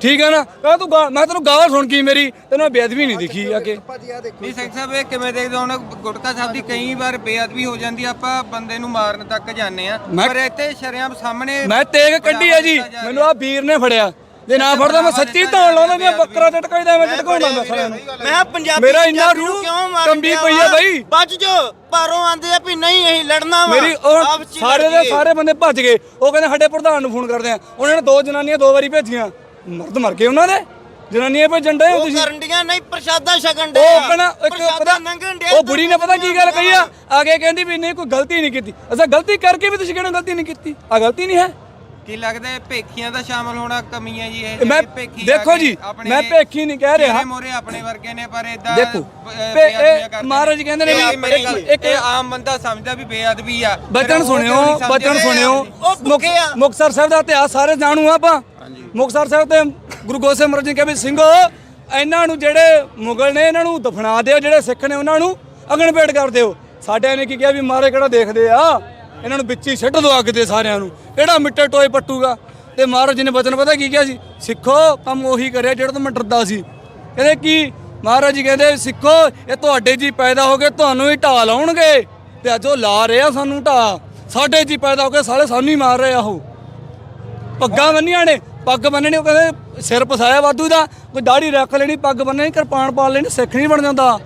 [SPEAKER 4] ਠੀਕ ਹੈ ਨਾ? ਕਹ ਤੂੰ ਗਾਲ ਮੈਂ ਤੈਨੂੰ ਗਾਲ ਸੁਣ ਗਈ ਮੇਰੀ? ਤੈਨੂੰ ਬੇਅਦਬੀ ਨਹੀਂ ਦਿਖੀ ਆ ਕੇ।
[SPEAKER 5] ਭਾਜੀ ਆ ਦੇਖੋ
[SPEAKER 2] ਨਹੀਂ ਸਿੰਘ ਸਾਹਿਬ ਇਹ ਕਿਵੇਂ ਦੇਖਦੇ ਹੋ? ਹੁਣ ਗੁਟਕਾ ਸਾਹਿਬ ਦੀ ਕਈ ਵਾਰ ਬੇਅਦਬੀ ਹੋ ਜਾਂਦੀ ਆ, ਆਪਾਂ ਬੰਦੇ ਨੂੰ ਮਾਰਨ ਤੱਕ ਜਾਂਦੇ ਆ।
[SPEAKER 4] ਮੈਂ-
[SPEAKER 2] ਪਰ ਇੱਥੇ ਸ਼ਰਿਆਮ ਸਾਹਮਣੇ
[SPEAKER 4] ਮੈਂ ਤੇਗ ਕੱਢੀ ਆ ਜੀ। ਮੈਨੂੰ ਆ ਵੀਰ ਨੇ ਫੜਿਆ। ਜੇ ਨਾ ਫੜਦਾ ਮੈਂ ਸੱਚੀ ਧੌਣ ਲਾਉਂਦਾ ਜੇ ਬੱਕਰਾ ਟਟਕਾਈਦਾ ਮੈਂ ਟਟਕਾਉਂਦਾ ਮੈਂ ਸਾਰਿਆਂ ਨੂੰ।
[SPEAKER 6] ਮੈਂ ਪੰਜਾਬੀ
[SPEAKER 4] ਮੇਰਾ ਇੰਨਾ
[SPEAKER 6] ਪੰਜਾਬੀ ਨੂੰ
[SPEAKER 4] ਰੂਹ
[SPEAKER 6] ਕਿਉਂ ਮਾਰਨ
[SPEAKER 4] ਕੰਬੀ
[SPEAKER 6] ਡਿਆ
[SPEAKER 4] ਪਈ ਆ
[SPEAKER 6] ਵਾਂ?
[SPEAKER 4] ਬਈ।
[SPEAKER 6] ਬਚ ਜੋ ਪਰੋਂ ਆਂਦੇ ਆ ਵੀ ਨਹੀਂ ਅਸੀਂ ਲੜਨਾ ਵਾ।
[SPEAKER 4] ਮੇਰੀ ਉਹ
[SPEAKER 6] ਆਪਸ 'ਚ ਹੀ
[SPEAKER 4] ਸਾਰੇ ਦੇ
[SPEAKER 6] ਲੜੀਏ।
[SPEAKER 4] ਸਾਰੇ ਬੰਦੇ ਭੱਜ ਗਏ। ਉਹ ਕਹਿੰਦੇ ਸਾਡੇ ਪ੍ਰਧਾਨ ਨੂੰ ਫੋਨ ਕਰਦੇ ਆ। ਉਹਨਾਂ ਨੇ ਦੋ ਜਨਾਨੀਆਂ ਦੋ ਵਾਰੀ ਭੇਜੀਆਂ। ਮਰਦ ਮਰ ਗਏ ਉਹਨਾਂ ਦੇ? ਜਨਾਨੀਆਂ ਭੇਜਣ ਡਏ ਹੋ
[SPEAKER 6] ਉਹ
[SPEAKER 4] ਤੁਸੀਂ?
[SPEAKER 6] ਕਰਨ ਡੀਆਂ ਨਹੀਂ ਪ੍ਰਸ਼ਾਦਾ ਛਕਣ
[SPEAKER 4] ਉਹ
[SPEAKER 6] ਡਿਆ
[SPEAKER 4] ਆਪਣਾ ਇੱਕ ਪਤਾ ਉਹ ਬੁੜੀ ਨੇ ਪਤਾ ਕੀ ਗੱਲ ਕਹੀ ਆ? ਆਗੇ ਕਹਿੰਦੀ ਵੀ ਨਹੀਂ ਕੋਈ ਗਲਤੀ ਨਹੀਂ ਕੀਤੀ। ਅਸਾਂ ਗਲਤੀ ਕਰਕੇ ਵੀ ਤੁਸੀਂ ਕਹਿੰਦੇ ਗਲਤੀ ਨਹੀਂ ਕੀਤੀ? ਆ ਗਲਤੀ ਨਹੀਂ ਹੈ?
[SPEAKER 2] ਕੀ ਲੱਗਦਾ ਹੈ ਭੇਖੀਆਂ ਦਾ ਸ਼ਾਮਲ ਹੋਣਾ ਕਮੀ ਹੈ ਜੀ ਇਹ
[SPEAKER 4] ਮੈਂ ਦੇਖੋ ਜੀ ਮੈਂ ਭੇਖੀ ਨਹੀਂ ਕਹਿ ਰਿਹਾ।
[SPEAKER 2] ਮੋਰੇ ਆਪਣੇ ਵਰਗੇ ਨੇ ਪਰ ਇਦਾਂ
[SPEAKER 4] ਦੇਖੋ ਮਹਾਰਾਜ ਕਹਿੰਦੇ ਨੇ ਵੀ ਇੱਕ- ਇੱਕ
[SPEAKER 2] ਇਹ ਆਮ ਬੰਦਾ ਸਮਝਦਾ ਵੀ ਬੇਅਦਬੀ ਆ।
[SPEAKER 4] ਬਚਨ
[SPEAKER 2] ਉਹ
[SPEAKER 4] ਸੁਣਿਓ? ਬਚਨ ਸੁਣਿਓ।
[SPEAKER 6] ਉਹ।
[SPEAKER 4] ਮੁਕਤਸਰ ਸਾਹਿਬ ਦਾ ਇਤਿਹਾਸ ਸਾਰੇ ਜਾਣੂ ਆ ਆਪਾਂ? ਮੁਕਤਸਰ ਸਾਹਿਬ ਤੇ ਗੁਰੂ ਗੋਬਿੰਦ ਸਿੰਘ ਮਹਾਰਾਜ ਜੀ ਕਹਿੰਦੇ ਸਿੰਘੋ, ਇਹਨਾਂ ਨੂੰ ਜਿਹੜੇ ਮੁਗਲ ਨੇ, ਇਹਨਾਂ ਨੂੰ ਦਫਨਾ ਦਿਓ, ਜਿਹੜੇ ਸਿੱਖ ਨੇ ਉਹਨਾਂ ਨੂੰ ਅਗਨਪੇਟ ਕਰ ਦਿਓ। ਸਾਡਿਆਂ ਨੇ ਕੀ ਕਿਹਾ ਵੀ ਮਾਰੇ ਕਿਹੜਾ ਦੇਖਦੇ ਆ? ਇਹਨਾਂ ਨੂੰ ਵਿੱਚ ਹੀ ਛੱਡ ਦਿਓ ਅੱਗ ਤੇ ਸਾਰਿਆਂ ਨੂੰ। ਕਿਹੜਾ ਮਿੱਟੇ ਟੋਏ ਪੱਟੂਗਾ? ਤੇ ਮਹਾਰਾਜ ਜੀ ਨੇ ਬਚਨ ਪਤਾ ਕੀ ਕਿਹਾ ਸੀ? ਸਿੱਖੋ, ਕੰਮ ਉਹੀ ਕਰਿਆ ਜਿਹੜਾ ਤੋਂ ਮੈਂ ਡਰਦਾ ਸੀ। ਕਹਿੰਦੇ ਕੀ? ਮਹਾਰਾਜ ਜੀ ਕਹਿੰਦੇ, ਸਿੱਖੋ, ਇਹ ਤੁਹਾਡੇ ਜੀ ਪੈਦਾ ਹੋ ਕੇ ਤੁਹਾਨੂੰ ਹੀ ਢਾਲ ਆਉਣਗੇ ਤੇ ਅੱਜ ਉਹ ਲਾ ਰਹੇ ਆ ਸਾਨੂੰ ਢਾ ਸਾਡੇ ਜੀ ਪੈਦਾ ਹੋ ਕੇ ਸਾਲੇ ਸਾਨੂੰ ਹੀ ਮਾਰ ਰਹੇ ਆ ਉਹ। ਪੱਗਾਂ ਬੰਨੀਆਂ ਨੇ। ਪੱਗ ਬੰਨਣੀ ਉਹ ਕਹਿੰਦੇ ਸਿਰ ਪਸਾਇਆ ਵਾਧੂ ਦਾ ਕੋਈ ਦਾੜੀ ਰੱਖ ਲੈਣੀ ਪੱਗ ਬੰਨਣੀ ਕਿਰਪਾਨ ਪਾ ਲੈਣੀ ਸਿੱਖ ਨਹੀਂ ਬਣ ਜਾਂਦਾ।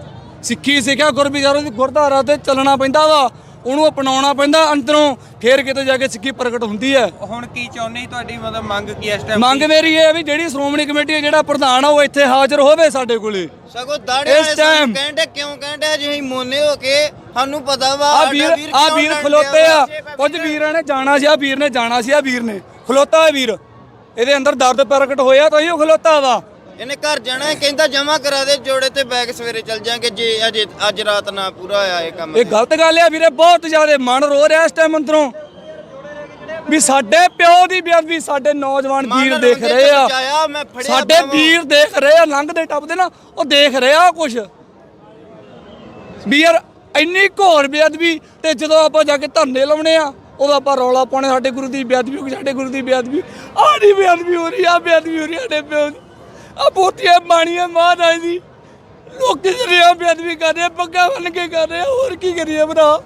[SPEAKER 4] ਸਿੱਖੀ ਸਿੱਖਿਆ ਗੁਰਬਿਚਾਰੋ ਦੀ ਗੁਰਧਾਰਾ ਤੇ ਚੱਲਣਾ ਪੈਂਦਾ ਵਾ ਉਹਨੂੰ ਅਪਣਾਉਣਾ ਪੈਂਦਾ ਅੰਦਰੋਂ ਫੇਰ ਕਿਤੇ ਜਾ ਕੇ ਸਿੱਖੀ ਪ੍ਰਗਟ ਹੁੰਦੀ ਹੈ।
[SPEAKER 2] ਹੁਣ ਕੀ ਚਾਹੁੰਦੇ ਤੁਹਾਡੀ ਮਤਲਬ ਮੰਗ ਕੀ ਇਸ ਟਾਈਮ
[SPEAKER 4] ਮੰਗ ਮੇਰੀ ਇਹ ਹੈ ਵੀ ਜਿਹੜੀ ਸ਼੍ਰੋਮਣੀ ਕਮੇਟੀ ਹੈ ਜਿਹੜਾ ਪ੍ਰਧਾਨ ਆ ਉਹ ਇੱਥੇ ਹਾਜ਼ਰ ਹੋਵੇ ਸਾਡੇ ਕੋਲੇ।
[SPEAKER 6] ਸਗੋ ਦਾੜੇ
[SPEAKER 4] ਇਸ time-
[SPEAKER 6] ਕਹਿੰਦੇ ਕਿਉਂ ਕਹਿੰਦੇ ਜੇ ਅਸੀਂ ਮੋਨੇ ਹੋ ਕੇ ਸਾਨੂੰ ਪਤਾ ਵਾ
[SPEAKER 4] ਆ ਵੀਰ ਆ ਵੀਰ ਖਲੋਤੇ ਆ। ਕੁਝ ਵੀਰਾਂ ਨੇ ਜਾਣਾ ਸੀ ਆ ਵੀਰ ਨੇ ਜਾਣਾ ਸੀ ਆ ਵੀਰ ਨੇ। ਖਲੋਤਾ ਹੈ ਵੀਰ। ਇਹਦੇ ਅੰਦਰ ਦਰਦ ਪ੍ਰਗਟ ਹੋਇਆ ਤਾਂ ਹੀ ਉਹ ਖਲੋਤਾ ਵਾ।
[SPEAKER 6] ਇਹਨੇ ਘਰ ਜਾਣਾ ਹੈ, ਕਹਿੰਦਾ ਜਮਾ ਕਰਾ ਦੇ ਜੋੜੇ ਤੇ ਬੈਗ ਸਵੇਰੇ ਚੱਲ ਜਾਾਂਗੇ ਜੇ ਅਜੇ ਅੱਜ ਰਾਤ ਨਾ ਪੂਰਾ ਹੋਇਆ ਇਹ ਕੰਮ
[SPEAKER 4] ਇਹ ਗਲਤ ਗੱਲ ਆ ਵੀਰੇ ਬਹੁਤ ਜ਼ਿਆਦਾ ਮਨ ਰੋ ਰਿਹਾ ਇਸ ਟਾਈਮ ਅੰਦਰੋਂ। ਵੀ ਸਾਡੇ ਪਿਓ ਦੀ ਬੇਅਦਬੀ ਸਾਡੇ ਨੌਜਵਾਨ
[SPEAKER 6] ਮਨ
[SPEAKER 4] ਵੀਰ ਦੇਖ
[SPEAKER 6] ਰੋਂਦੇ
[SPEAKER 4] ਰਹੇ ਆ।
[SPEAKER 6] ਮੈਂ ਫੜਿਆ
[SPEAKER 4] ਸਾਡੇ
[SPEAKER 6] ਬਾਹਵਾਂ।
[SPEAKER 4] ਵੀਰ ਦੇਖ ਰਹੇ ਆ ਲੰਘਦੇ ਟੱਪਦੇ ਨਾ ਉਹ ਦੇਖ ਰਹੇ ਆ ਕੁਛ। ਵੀ ਯਾਰ ਇੰਨੀ ਘੋਰ ਬੇਅਦਬੀ ਤੇ ਜਦੋਂ ਆਪਾਂ ਜਾ ਕੇ ਧਰਨੇ ਲਾਉਣੇ ਆ ਉਦੋਂ ਆਪਾਂ ਰੌਲਾ ਪਾਉਣੇ ਸਾਡੇ ਗੁਰੂ ਦੀ ਬੇਅਦਬੀ ਹੋ ਗਈ ਸਾਡੇ ਗੁਰੂ ਦੀ ਬੇਅਦਬੀ। ਆਹ ਨਹੀਂ ਬੇਅਦਬੀ ਹੋ ਰਹੀ ਆ ਬੇਅਦਬੀ ਹੋ ਰਹੀ ਆ ਸਾਡੇ ਪਿਓ ਦੀ। ਆ ਪੋਤੀਆਂ ਬਾਣੀਆਂ ਮਹਾਰਾਜ ਦੀ। ਲੋਕੀ ਜਿਹੜਿਆ ਬੇਅਦਬੀ ਕਰ ਰਹੇ ਆ, ਪੱਗਾਂ ਬੰਨ ਕੇ ਕਰ ਰਹੇ ਆ, ਹੋਰ ਕੀ ਕਰੀਏ ਭਰਾ?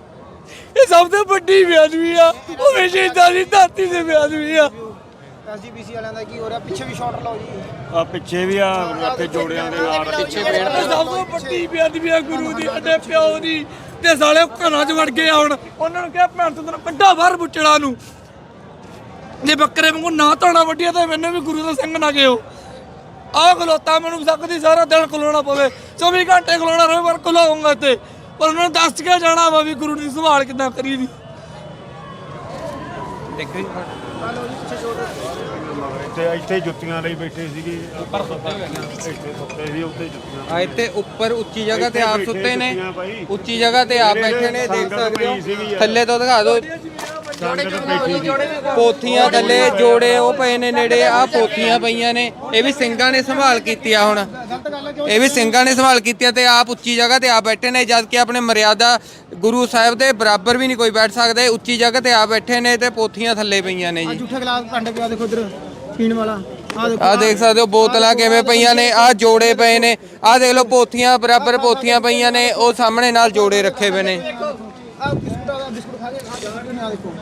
[SPEAKER 4] ਇਹ ਸਭ ਤੋਂ ਵੱਡੀ ਬੇਅਦਬੀ ਆ। ਉਹ ਵਿਸ਼ੇ ਦੀ ਧਰਤੀ ਤੇ ਬੇਅਦਬੀ ਆ।
[SPEAKER 5] ਐਸਜੀਪੀਸੀ ਵਾਲਿਆਂ ਦਾ ਕੀ ਹੋ ਰਿਹਾ? ਪਿੱਛੇ ਵੀ ਸ਼ਾਟ ਲਾਓ ਜੀ।
[SPEAKER 7] ਆ ਪਿੱਛੇ ਵੀ ਆ ਆਪੇ ਜੋੜਿਆਂ ਦੇ ਨਾਲ ਪਿੱਛੇ
[SPEAKER 4] ਇਹ ਸਭ ਤੋਂ ਵੱਡੀ ਬੇਅਦਬੀ ਆ ਗੁਰੂ ਦੀ ਸਾਡੇ ਪਿਓ ਦੀ। ਤੇ ਸਾਲੇ ਘਰਾਂ 'ਚ ਵੜ ਗਏ ਆ ਉਹਨਾਂ ਨੂੰ ਕਿਹਾ ਭੈਣ ਤੂੰ ਤੈਨੂੰ ਕੱਢਾ ਬਾਹਰ ਬੁੱਚੜਾ ਨੂੰ। ਜੇ ਬੱਕਰੇ ਵਾਂਗੂ ਨਾ ਧਾਣਾ ਵੱਡੀਆਂ ਤਾਂ ਮੈਨੂੰ ਵੀ ਗੁਰੂ ਦਾ ਸਿੰਘ ਨਾ ਗਿਓ ਆਹ ਖਲੋਤਾ ਮੈਨੂੰ ਸਕਦੀ ਸਾਰਾ ਦਿਨ ਖਲੋਣਾ ਪਵੇ। 24 ਘੰਟੇ ਖਲੋਣਾ ਰਹੇ ਪਰ ਖਲੋਊਂਗਾ ਤੇ ਪਰ ਉਹਨਾਂ ਨੂੰ ਦੱਸ ਕੇ ਜਾਣਾ ਵਾ ਵੀ ਗੁਰੂ ਦੀ ਸੰਭਾਲ ਕਿੱਦਾਂ ਕਰੀ ਦੀ
[SPEAKER 2] ਦੇਖੋ ਜੀ।
[SPEAKER 7] ਇੱਥੇ ਇੱਥੇ ਜੁੱਤੀਆਂ ਲਈ ਬੈਠੇ ਸੀਗੇ। ਉੱਪਰ ਸੁੱਤੇ ਹੋਏ ਇੱਥੇ ਸੁੱਤੇ ਸੀ ਉੱਤੇ ਜੁੱਤੀਆਂ
[SPEAKER 2] ਆ ਇੱਥੇ ਉੱਪਰ ਉੱਚੀ ਜਗ੍ਹਾ ਤੇ ਆਪ ਸੁੱਤੇ ਨੇ। ਉੱਚੀ ਜਗ੍ਹਾ ਤੇ ਆਪ ਬੈਠੇ ਨੇ ਦੇਖ ਸਕਦੇ ਹੋ। ਥੱਲੇ ਤੋਂ ਦਿਖਾ ਦਿਓ। ਪੋਥੀਆਂ ਥੱਲੇ ਜੋੜੇ ਉਹ ਪਏ ਨੇ ਨੇੜੇ ਆ ਪੋਥੀਆਂ ਪਈਆਂ ਨੇ। ਇਹ ਵੀ ਸਿੰਘਾਂ ਨੇ ਸੰਭਾਲ ਕੀਤੀ ਆ ਹੁਣ। ਇਹ ਵੀ ਸਿੰਘਾਂ ਨੇ ਸੰਭਾਲ ਕੀਤੀ ਆ ਤੇ ਆਪ ਉੱਚੀ ਜਗ੍ਹਾ ਤੇ ਆ ਬੈਠੇ ਨੇ ਜਦ ਕਿ ਆਪਣੇ ਮਰਿਆਦਾ ਗੁਰੂ ਸਾਹਿਬ ਦੇ ਬਰਾਬਰ ਵੀ ਨਹੀਂ ਕੋਈ ਬੈਠ ਸਕਦੇ। ਉੱਚੀ ਜਗ੍ਹਾ ਤੇ ਆ ਬੈਠੇ ਨੇ ਤੇ ਪੋਥੀਆਂ ਥੱਲੇ ਪਈਆਂ ਨੇ ਜੀ।
[SPEAKER 5] ਝੂਠਾ ਗਲਾਸ ਭਾਂਡੇ ਪਿਆ ਦੇਖੋ ਇਧਰ। ਪੀਣ ਵਾਲਾ। ਆ ਦੇਖੋ
[SPEAKER 2] ਆ ਦੇਖ ਸਕਦੇ ਹੋ ਬੋਤਲਾਂ ਕਿਵੇਂ ਪਈਆਂ ਨੇ ਆ ਜੋੜੇ ਪਏ ਨੇ। ਆ ਦੇਖ ਲਓ ਪੋਥੀਆਂ ਬਰਾਬਰ ਪੋਥੀਆਂ ਪਈਆਂ ਨੇ ਉਹ ਸਾਹਮਣੇ ਨਾਲ ਜੋੜੇ ਰੱਖੇ ਪਏ ਨੇ।
[SPEAKER 5] ਆ ਬਿਸਕੁਟ ਦਾ ਬਿਸਕੁਟ ਖਾ ਕੇ ਖਾ ਕੇ ਆ ਦੇਖੋ।